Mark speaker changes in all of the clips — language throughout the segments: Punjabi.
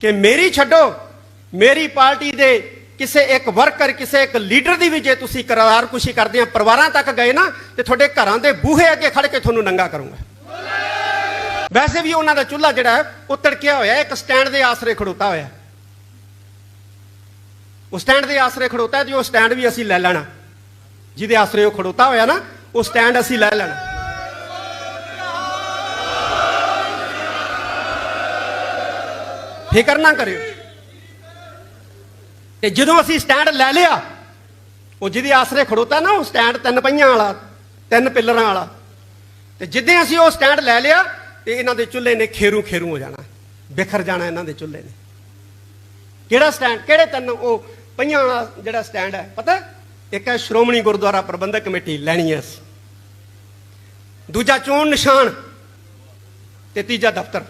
Speaker 1: ਕਿ ਮੇਰੀ ਛੱਡੋ, ਮੇਰੀ ਪਾਰਟੀ ਦੇ ਕਿਸੇ ਇੱਕ ਵਰਕਰ, ਕਿਸੇ ਇੱਕ ਲੀਡਰ ਦੀ ਵੀ ਜੇ ਤੁਸੀਂ ਕਰਾਰਕੁਸ਼ੀ ਕਰਦੇ ਆ, ਪਰਿਵਾਰਾਂ ਤੱਕ ਗਏ ਨਾ, ਤੇ ਤੁਹਾਡੇ ਘਰਾਂ ਦੇ ਬੂਹੇ ਅੱਗੇ ਖੜ ਕੇ ਤੁਹਾਨੂੰ ਨੰਗਾ ਕਰੂੰਗਾ। ਵੈਸੇ ਵੀ ਉਹਨਾਂ ਦਾ ਚੁੱਲ੍ਹਾ ਜਿਹੜਾ ਹੈ, ਉਹ ਤੜਕਿਆ ਹੋਇਆ ਇੱਕ ਸਟੈਂਡ ਦੇ ਆਸਰੇ ਖੜੋਤਾ ਹੋਇਆ ਉਹ ਸਟੈਂਡ ਦੇ ਆਸਰੇ ਖੜੋਤਾ ਹੈ ਤੇ ਉਹ ਸਟੈਂਡ ਵੀ ਅਸੀਂ ਲੈ ਲੈਣਾ। ਜਿਹਦੇ ਆਸਰੇ ਉਹ ਖੜੋਤਾ ਹੋਇਆ ਨਾ, ਉਹ ਸਟੈਂਡ ਅਸੀਂ ਲੈ ਲੈਣਾ। ਫਿਕਰ ਨਾ ਕਰਿਓ। ਤੇ ਜਦੋਂ ਅਸੀਂ ਸਟੈਂਡ ਲੈ ਲਿਆ, ਉਹ ਜਿਹਦੇ ਆਸਰੇ ਖੜੋਤਾ ਨਾ, ਉਹ ਸਟੈਂਡ ਤਿੰਨ ਪਹੀਆਂ ਵਾਲਾ, ਤਿੰਨ ਪਿੱਲਰਾਂ ਵਾਲਾ। ਤੇ ਜਿੱਦਾਂ ਅਸੀਂ ਉਹ ਸਟੈਂਡ ਲੈ ਲਿਆ, ਤੇ ਇਹਨਾਂ ਦੇ ਚੁੱਲ੍ਹੇ ਨੇ ਖੇਰੂ ਖੇਰੂ ਹੋ ਜਾਣਾ। ਬਿਖਰ ਜਾਣਾ ਇਹਨਾਂ ਦੇ ਚੁੱਲ੍ਹੇ ਨੇ। ਕਿਹੜਾ ਸਟੈਂਡ ਕਿਹੜੇ ਤਿੰਨ ਉਹ ਪਹੀਆਂ ਵਾਲਾ ਜਿਹੜਾ ਸਟੈਂਡ ਹੈ, ਪਤਾ? ਇੱਕ ਹੈ ਸ਼੍ਰੋਮਣੀ ਗੁਰਦੁਆਰਾ ਪ੍ਰਬੰਧਕ ਕਮੇਟੀ ਲੈਣੀ ਹੈ ਅਸੀਂ ਦੂਜਾ ਚੋਣ ਨਿਸ਼ਾਨ, ਤੇ ਤੀਜਾ ਦਫ਼ਤਰ।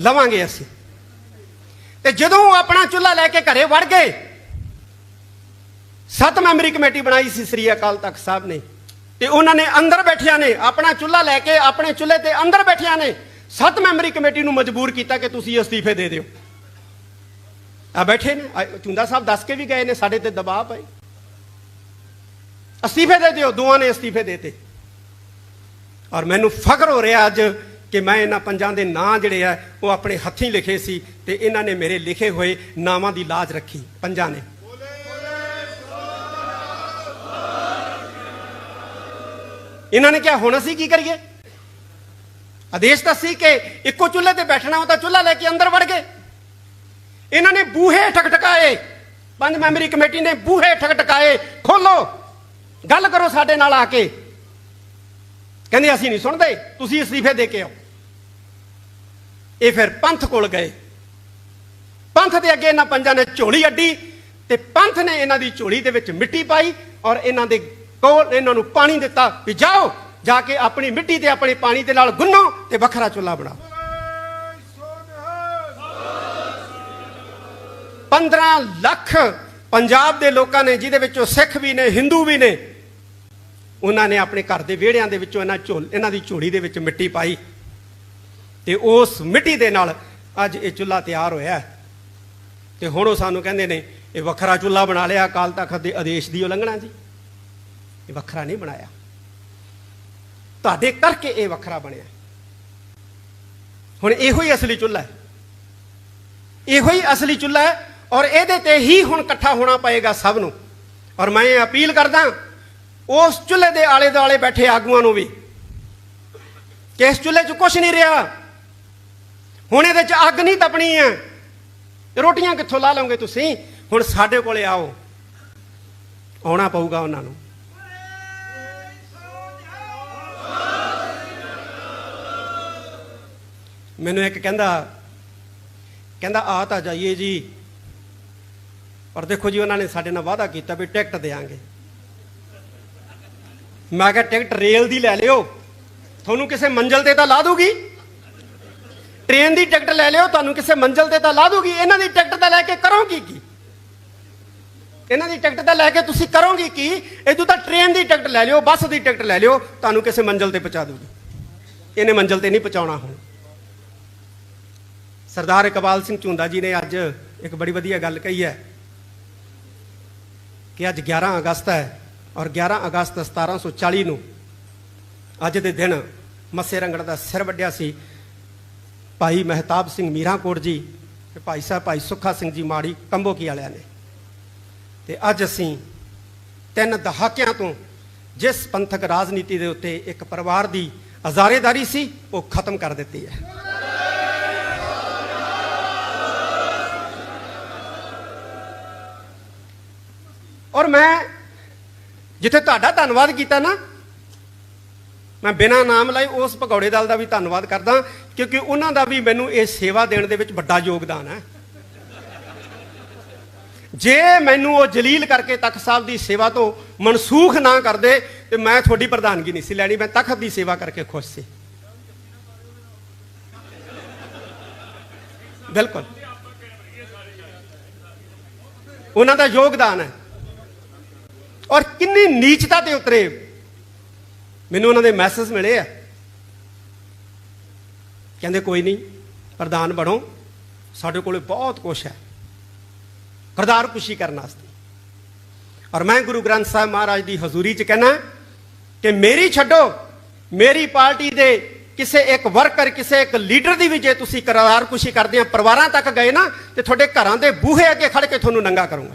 Speaker 1: ਲਵਾਂਗੇ ਅਸੀਂ। ਤੇ ਜਦੋਂ ਆਪਣਾ ਚੁੱਲ੍ਹਾ ਲੈ ਕੇ ਘਰੇ ਵੜ ਗਏ ਸੱਤ ਮੈਂਬਰੀ ਕਮੇਟੀ ਬਣਾਈ ਸੀ ਸ੍ਰੀ ਅਕਾਲ ਤਖਤ ਸਾਹਿਬ ਨੇ। ਤੇ ਉਹਨਾਂ ਨੇ ਅੰਦਰ ਬੈਠਿਆਂ ਨੇ ਆਪਣਾ ਚੁੱਲ੍ਹਾ ਲੈ ਕੇ ਆਪਣੇ ਚੁੱਲ੍ਹੇ ਤੇ ਅੰਦਰ ਬੈਠਿਆਂ ਨੇ ਸੱਤ ਮੈਂਬਰੀ ਕਮੇਟੀ ਨੂੰ ਮਜਬੂਰ ਕੀਤਾ ਕਿ ਤੁਸੀਂ ਅਸਤੀਫੇ ਦੇ ਦਿਓ। ਆ ਬੈਠੇ ਨੇ। ਚੁੰਦਾ ਸਾਹਿਬ ਦੱਸ ਕੇ ਵੀ ਗਏ ਨੇ, ਸਾਡੇ ਤੇ ਦਬਾਅ ਪਏ। ਅਸਤੀਫੇ ਦੇ ਦਿਓ, ਦੋਵਾਂ ਨੇ ਅਸਤੀਫੇ ਦੇਤੇ। ਔਰ ਮੈਨੂੰ ਫਖਰ ਹੋ ਰਿਹਾ ਅੱਜ ਕਿ ਮੈਂ ਇਹਨਾਂ ਪੰਜਾਂ ਦੇ ਨਾਂ ਜਿਹੜੇ ਆ, ਉਹ ਆਪਣੇ ਹੱਥੀਂ ਲਿਖੇ ਸੀ ਤੇ ਇਹਨਾਂ ਨੇ ਮੇਰੇ ਲਿਖੇ ਹੋਏ ਨਾਵਾਂ ਦੀ ਲਾਜ ਰੱਖੀ, ਪੰਜਾਂ ਨੇ। ਇਹਨਾਂ ਨੇ ਕਿਹਾ, ਹੁਣ ਅਸੀਂ ਕੀ ਕਰੀਏ? ਆਦੇਸ਼ ਤਾਂ ਸੀ ਕਿ ਇੱਕੋ ਚੁੱਲ੍ਹੇ ਤੇ ਬੈਠਣਾ ਉਹ ਤਾਂ ਚੁੱਲ੍ਹਾ ਲੈ ਕੇ ਅੰਦਰ ਵੜ ਗਏ। ਇਹਨਾਂ ਨੇ ਬੂਹੇ ਠਕਠਕਾਏ। ਪੰਜ ਮੈਂਬਰੀ ਕਮੇਟੀ ਨੇ ਬੂਹੇ ਠਕਠਕਾਏ। ਖੋਲੋ। ਗੱਲ ਕਰੋ ਸਾਡੇ ਨਾਲ ਆ ਕੇ। ਕਹਿੰਦੇ, ਅਸੀਂ ਨਹੀਂ ਸੁਣਦੇ, ਤੁਸੀਂ ਅਸਤੀਫੇ ਦੇ ਕੇ ਆਓ। ਇਹ ਫਿਰ ਪੰਥ ਕੋਲ ਗਏ। ਪੰਥ ਦੇ ਅੱਗੇ ਇਹਨਾਂ ਪੰਜਾਂ ਨੇ ਝੋਲੀ ਅੱਡੀ ਤੇ ਪੰਥ ਨੇ ਇਹਨਾਂ ਦੀ ਝੋਲੀ ਦੇ ਵਿੱਚ ਮਿੱਟੀ ਪਾਈ ਔਰ ਇਹਨਾਂ ਦੇ ਕੋਲ ਇਹਨਾਂ ਨੂੰ ਪਾਣੀ ਦਿੱਤਾ ਵੀ ਜਾਓ, ਜਾ ਕੇ ਆਪਣੀ ਮਿੱਟੀ ਤੇ ਆਪਣੇ ਪਾਣੀ ਦੇ ਨਾਲ ਗੁੰਨੋ ਤੇ ਵੱਖਰਾ ਚੁੱਲ੍ਹਾ ਬਣਾਓ 15 ਲੱਖ ਪੰਜਾਬ ਦੇ ਲੋਕਾਂ ਨੇ, ਜਿਹਦੇ ਵਿੱਚੋਂ ਸਿੱਖ ਵੀ ਨੇ, ਹਿੰਦੂ ਵੀ ਨੇ, ਉਹਨਾਂ ਨੇ ਆਪਣੇ ਘਰ ਦੇ ਵਿਹੜਿਆਂ ਦੇ ਵਿੱਚੋਂ ਇਹਨਾਂ ਝੋਲ, ਇਹਨਾਂ ਦੀ ਝੋਲੀ ਦੇ ਵਿੱਚ ਮਿੱਟੀ ਪਾਈ। ਤੇ ਉਸ ਮਿੱਟੀ ਦੇ ਨਾਲ ਅੱਜ ਇਹ ਚੁੱਲ੍ਹਾ ਤਿਆਰ ਹੋਇਆ ਹੈ। ਤੇ ਹੁਣ ਉਹ ਸਾਨੂੰ ਕਹਿੰਦੇ ਨੇ, ਇਹ ਵੱਖਰਾ ਚੁੱਲ੍ਹਾ ਬਣਾ ਲਿਆ, ਅਕਾਲ ਤਖਤ ਦੇ ਆਦੇਸ਼ ਦੀ ਉਲੰਘਣਾ ਜੀ। ਇਹ ਵੱਖਰਾ ਨਹੀਂ ਬਣਾਇਆ। ਤੁਹਾਡੇ ਕਰਕੇ ਇਹ ਵੱਖਰਾ ਬਣਿਆ। ਹੁਣ ਇਹੋ ਹੀ ਅਸਲੀ ਚੁੱਲ੍ਹਾ ਹੈ। ਇਹੋ ਹੀ ਅਸਲੀ ਚੁੱਲ੍ਹਾ ਹੈ ਔਰ ਇਹਦੇ ਤੇ ਹੀ ਹੁਣ ਇਕੱਠਾ ਹੋਣਾ ਪਏਗਾ ਸਭ ਨੂੰ। ਔਰ ਮੈਂ ਇਹ ਅਪੀਲ ਕਰਦਾ ਉਸ ਚੁੱਲ੍ਹੇ ਦੇ ਆਲੇ ਦੁਆਲੇ ਬੈਠੇ ਆਗੂਆਂ ਨੂੰ ਵੀ, ਕਿ ਇਸ ਚੁੱਲ੍ਹੇ 'ਚ ਕੁਝ ਨਹੀਂ ਰਿਹਾ। ਹੁਣ ਇਹਦੇ 'ਚ ਅੱਗ ਨਹੀਂ ਤਪਣੀ ਹੈ ਰੋਟੀਆਂ ਕਿੱਥੋਂ ਲਾ ਲਓਗੇ ਤੁਸੀਂ? ਹੁਣ ਸਾਡੇ ਕੋਲੇ ਆਓ। ਆਉਣਾ ਪਊਗਾ ਉਹਨਾਂ ਨੂੰ। ਮੈਨੂੰ ਇੱਕ ਕਹਿੰਦਾ ਕਹਿੰਦਾ, ਆ ਤਾਂ ਜਾਈਏ ਜੀ। ਪਰ ਦੇਖੋ ਜੀ, ਉਹਨਾਂ ਨੇ ਸਾਡੇ ਨਾਲ ਵਾਅਦਾ ਕੀਤਾ ਵੀ ਟਿਕਟ ਦੇਾਂਗੇ। ਮੈਂ ਕਿਹਾ, ਟਿਕਟ ਰੇਲ ਦੀ ਲੈ ਲਿਓ। ਤੁਹਾਨੂੰ ਕਿਸੇ ਮੰਜ਼ਲ ਤੇ ਤਾਂ ਲਾ ਦੂਗੀ ਟ੍ਰੇਨ ਦੀ ਟਿਕਟ ਲੈ ਲਿਓ, ਤੁਹਾਨੂੰ ਕਿਸੇ ਮੰਜ਼ਲ ਤੇ ਤਾਂ ਲਾ ਦੂਗੀ, ਇਹਨਾਂ ਦੀ ਟਿਕਟ ਤਾਂ ਲੈ ਕੇ ਕਰੋਗੀ ਕੀ ਇਹਨਾਂ ਦੀ ਟਿਕਟ ਤਾਂ ਲੈ ਕੇ ਤੁਸੀਂ ਕਰੋਗੇ ਕੀ ਇਦੋਂ ਤਾਂ ਟ੍ਰੇਨ ਦੀ ਟਿਕਟ ਲੈ ਲਿਓ, ਬੱਸ ਦੀ ਟਿਕਟ ਲੈ ਲਿਓ, ਤੁਹਾਨੂੰ ਕਿਸੇ ਮੰਜ਼ਲ ਤੇ ਪਹੁੰਚਾ ਦੂਗੀ। ਇਹਨੇ ਮੰਜ਼ਲ ਤੇ ਨਹੀਂ ਪਹੁੰਚਾਉਣਾ ਹੁਣ। ਸਰਦਾਰ ਇਕਬਾਲ ਸਿੰਘ ਝੁੰਦਾ ਜੀ ਨੇ ਅੱਜ ਇੱਕ ਬੜੀ ਵਧੀਆ ਗੱਲ ਕਹੀ ਹੈ ਕਿ ਅੱਜ 11 ਅਗਸਤ ਹੈ ਔਰ 11 ਅਗਸਤ 1740 ਨੂੰ ਅੱਜ ਦੇ ਦਿਨ ਮੱਸੇ ਰੰਗੜ ਦਾ ਸਿਰ ਵੱਢਿਆ ਸੀ। ਭਾਈ ਮਹਿਤਾਬ ਸਿੰਘ ਮੀਰਾਂਕੋਟ ਜੀ ਤੇ ਭਾਈ ਸਾਹਿਬ ਭਾਈ ਸੁੱਖਾ ਸਿੰਘ ਜੀ ਮਾੜੀ ਕੰਬੋਕੀ ਵਾਲਿਆਂ ਨੇ। ਤੇ ਅੱਜ ਅਸੀਂ ਤਿੰਨ ਦਹਾਕਿਆਂ ਤੋਂ ਜਿਸ ਪੰਥਕ ਰਾਜਨੀਤੀ ਦੇ ਉੱਤੇ ਇੱਕ ਪਰਿਵਾਰ ਦੀ ਹਜ਼ਾਰੇਦਾਰੀ ਸੀ, ਉਹ ਖਤਮ ਕਰ ਦਿੱਤੀ ਹੈ। ਔਰ ਮੈਂ ਜਿੱਥੇ ਤੁਹਾਡਾ ਧੰਨਵਾਦ ਕੀਤਾ ਨਾ ਮੈਂ ਬਿਨਾਂ ਨਾਮ ਲਾਏ ਉਸ ਭਗੌੜੇ ਦਲ ਦਾ ਵੀ ਧੰਨਵਾਦ ਕਰਦਾ, ਕਿਉਂਕਿ ਉਹਨਾਂ ਦਾ ਵੀ ਮੈਨੂੰ ਇਹ ਸੇਵਾ ਦੇਣ ਦੇ ਵਿੱਚ ਵੱਡਾ ਯੋਗਦਾਨ ਹੈ। ਜੇ ਮੈਨੂੰ ਉਹ ਜਲੀਲ ਕਰਕੇ ਤਖਤ ਸਾਹਿਬ ਦੀ ਸੇਵਾ ਤੋਂ ਮਨਸੂਖ ਨਾ ਕਰਦੇ, ਤੇ ਮੈਂ ਤੁਹਾਡੀ ਪ੍ਰਧਾਨਗੀ ਨਹੀਂ ਸੀ ਲੈਣੀ, ਮੈਂ ਤਖਤ ਦੀ ਸੇਵਾ ਕਰਕੇ ਖੁਸ਼ ਸੀ। ਬਿਲਕੁਲ। ਉਹਨਾਂ ਦਾ ਯੋਗਦਾਨ ਹੈ। ਔਰ ਕਿੰਨੀ ਨੀਚਤਾ ਤੇ ਉਤਰੇ। ਮੈਨੂੰ ਉਹਨਾਂ ਦੇ ਮੈਸੇਜ ਮਿਲੇ ਆ। ਕਹਿੰਦੇ ਕੋਈ ਨਹੀਂ, ਪ੍ਰਧਾਨ ਬਣੋ। ਸਾਡੇ ਕੋਲੇ ਬਹੁਤ ਕੁਛ ਹੈ। ਕਰਤਾਰ ਖੁਸ਼ੀ ਕਰਨ ਵਾਸਤੇ। ਔਰ ਮੈਂ ਗੁਰੂ ਗ੍ਰੰਥ ਸਾਹਿਬ ਮਹਾਰਾਜ ਦੀ ਹਜ਼ੂਰੀ 'ਚ ਕਹਿਣਾ ਕਿ ਮੇਰੀ ਛੱਡੋ, ਮੇਰੀ ਪਾਰਟੀ ਦੇ ਕਿਸੇ ਇੱਕ ਵਰਕਰ ਕਿਸੇ ਇੱਕ ਲੀਡਰ ਦੀ ਵੀ ਜੇ ਤੁਸੀਂ ਕਰਤਾਰ ਖੁਸ਼ੀ ਕਰਦੇ ਆ, ਪਰਿਵਾਰਾਂ ਤੱਕ ਗਏ ਨਾ, ਤੇ ਤੁਹਾਡੇ ਘਰਾਂ ਦੇ ਬੂਹੇ ਅੱਗੇ ਖੜ ਕੇ ਤੁਹਾਨੂੰ ਨੰਗਾ ਕਰੂੰਗਾ।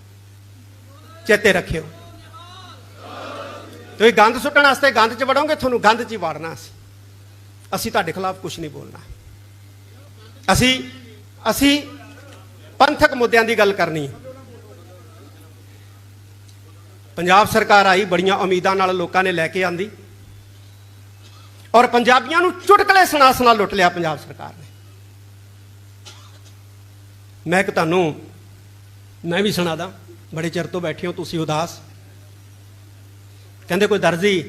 Speaker 1: ਚੇਤੇ ਰੱਖਿਓ। ਤੁਸੀਂ ਗੰਦ ਸੁੱਟਣ ਵਾਸਤੇ ਗੰਦ 'ਚ ਵੜੋਗੇ, ਤੁਹਾਨੂੰ ਗੰਦ 'ਚ ਹੀ ਵਾੜਨਾ ਅਸੀਂ। ਅਸੀਂ ਤੁਹਾਡੇ ਖਿਲਾਫ ਕੁਝ ਨਹੀਂ ਬੋਲਣਾ। ਅਸੀਂ ਅਸੀਂ ਪੰਥਕ ਮੁੱਦਿਆਂ ਦੀ ਗੱਲ ਕਰਨੀ ਹੈ। ਪੰਜਾਬ ਸਰਕਾਰ ਆਈ, ਬੜੀਆਂ ਉਮੀਦਾਂ ਨਾਲ ਲੋਕਾਂ ਨੇ ਲੈ ਕੇ ਆਂਦੀ। ਔਰ ਪੰਜਾਬੀਆਂ ਨੂੰ ਚੁਟਕਲੇ ਸੁਣਾ ਸੁਣਾ ਲੁੱਟ ਲਿਆ ਪੰਜਾਬ ਸਰਕਾਰ ਨੇ। ਮੈਂ ਇੱਕ ਤੁਹਾਨੂੰ, ਮੈਂ ਵੀ ਸੁਣਾਦਾ। ਬੜੇ ਚਿਰ ਤੋਂ ਬੈਠੇ ਹੋ, ਤੁਸੀਂ ਉਦਾਸ। ਕਹਿੰਦੇ ਕੋਈ ਦਰਜੀ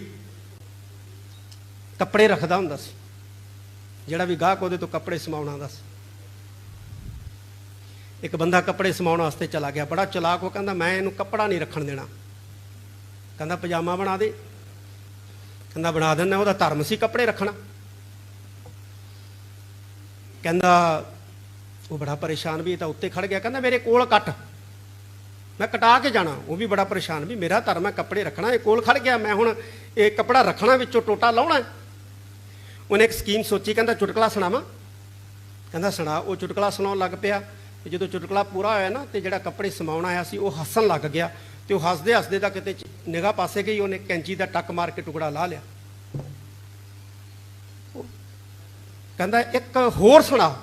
Speaker 1: ਕੱਪੜੇ ਰੱਖਦਾ ਹੁੰਦਾ ਸੀ, ਜਿਹੜਾ ਵੀ ਗਾਹਕ ਉਹਦੇ ਤੋਂ ਕੱਪੜੇ ਸਮਾਉਣ ਆਉਂਦਾ ਸੀ। ਇੱਕ ਬੰਦਾ ਕੱਪੜੇ ਸਮਾਉਣ ਵਾਸਤੇ ਚਲਾ ਗਿਆ, ਬੜਾ ਚਲਾਕ, ਉਹ ਕਹਿੰਦਾ, ਮੈਂ ਇਹਨੂੰ ਕੱਪੜਾ ਨਹੀਂ ਰੱਖਣ ਦੇਣਾ। ਕਹਿੰਦਾ, ਪਜਾਮਾ ਬਣਾ ਦੇ। ਕਹਿੰਦਾ, ਬਣਾ ਦਿੰਦਾ, ਉਹਦਾ ਧਰਮ ਸੀ ਕੱਪੜੇ ਰੱਖਣਾ। ਕਹਿੰਦਾ, ਉਹ ਬੜਾ ਪਰੇਸ਼ਾਨ ਵੀ ਤਾਂ ਉੱਤੇ ਖੜ ਗਿਆ। ਕਹਿੰਦਾ, ਮੇਰੇ ਕੋਲ ਕੱਟ। ਮੈਂ ਕਟਾ ਕੇ ਜਾਣਾ, ਉਹ ਵੀ ਬੜਾ ਪਰੇਸ਼ਾਨ, ਵੀ ਮੇਰਾ ਧਰਮ ਹੈ, ਕੱਪੜੇ ਰੱਖਣਾ, ਇਹ ਕੋਲ ਖੜ ਗਿਆ, ਮੈਂ ਹੁਣ ਇਹ ਕੱਪੜਾ ਰੱਖਣਾ ਵਿੱਚੋਂ ਟੋਟਾ ਲਾਉਣਾ ਉਹਨੇ ਇੱਕ ਸਕੀਮ ਸੋਚੀ, ਕਹਿੰਦਾ ਚੁਟਕਲਾ ਸੁਣਾਵਾਂ? ਕਹਿੰਦਾ ਸੁਣਾ, ਉਹ ਚੁਟਕਲਾ ਸੁਣਾਉਣ ਲੱਗ ਪਿਆ, ਤੇ ਜਦੋਂ ਚੁਟਕਲਾ ਪੂਰਾ ਹੋਇਆ ਨਾ, ਤੇ ਜਿਹੜਾ ਕੱਪੜੇ ਸਮਾਉਣ ਆਇਆ ਸੀ, ਉਹ ਹੱਸਣ ਲੱਗ ਗਿਆ, ਤੇ ਉਹ ਹੱਸਦੇ ਹੱਸਦੇ ਦਾ ਕਿਤੇ ਨਿਗਾਹ ਪਾਸੇ ਗਈ, ਉਹਨੇ ਕੈਂਚੀ ਦਾ ਟੱਕ ਮਾਰ ਕੇ ਟੁਕੜਾ ਲਾ ਲਿਆ। ਕਹਿੰਦਾ, ਇੱਕ ਹੋਰ ਸੁਣਾ,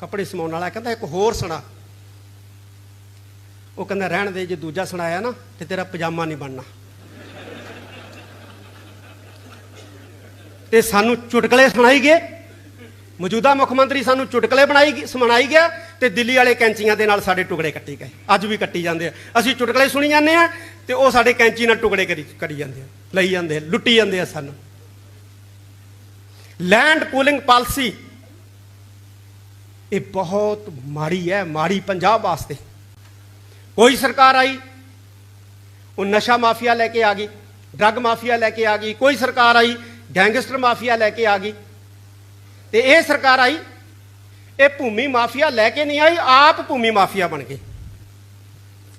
Speaker 1: ਕੱਪੜੇ ਸਮਾਉਣ ਵਾਲਾ, ਕਹਿੰਦਾ ਇੱਕ ਹੋਰ ਸੁਣਾ। ਉਹ ਕਹਿੰਦਾ, ਰਹਿਣ ਦੇ, ਜੇ ਦੂਜਾ ਸੁਣਾਇਆ ਨਾ, ਤੇ ਤੇਰਾ ਪਜਾਮਾ ਨਹੀਂ ਬਣਨਾ। ਤੇ ਸਾਨੂੰ ਚੁਟਕਲੇ ਸੁਣਾਈ ਗਏ। ਮੌਜੂਦਾ ਮੁੱਖ ਮੰਤਰੀ ਸਾਨੂੰ ਚੁਟਕਲੇ ਬਣਾਈ ਸੁਣਾਈ ਗਿਆ ਤੇ ਦਿੱਲੀ ਵਾਲੇ ਕੈਂਚੀਆਂ ਦੇ ਨਾਲ ਸਾਡੇ ਟੁਕੜੇ ਕੱਟੀ ਗਏ। ਅੱਜ ਵੀ ਕੱਟੀ ਜਾਂਦੇ ਆ। ਅਸੀਂ ਚੁਟਕਲੇ ਸੁਣੀ ਜਾਂਦੇ ਆ ਤੇ ਉਹ ਸਾਡੇ ਕੈਂਚੀ ਨਾਲ ਟੁਕੜੇ ਕਰੀ ਕਰੀ ਜਾਂਦੇ ਆ, ਲਈ ਜਾਂਦੇ ਆ, ਲੁੱਟੀ ਜਾਂਦੇ ਆ ਸਾਨੂੰ। ਲੈਂਡ ਪੂਲਿੰਗ ਪਾਲਿਸੀ ਇਹ ਬਹੁਤ ਮਾੜੀ ਹੈ, ਮਾੜੀ ਪੰਜਾਬ ਵਾਸਤੇ। ਕੋਈ ਸਰਕਾਰ ਆਈ, ਉਹ ਨਸ਼ਾ ਮਾਫੀਆ ਲੈ ਕੇ ਆ ਗਈ, ਡਰੱਗ ਮਾਫੀਆ ਲੈ ਕੇ ਆ ਗਈ, ਕੋਈ ਸਰਕਾਰ ਆਈ, ਗੈਂਗਸਟਰ ਮਾਫੀਆ ਲੈ ਕੇ ਆ ਗਈ। ਤੇ ਇਹ ਸਰਕਾਰ ਆਈ, ਇਹ ਭੂਮੀ ਮਾਫੀਆ ਲੈ ਕੇ ਨਹੀਂ ਆਈ, ਆਪ ਭੂਮੀ ਮਾਫੀਆ ਬਣ ਗਏ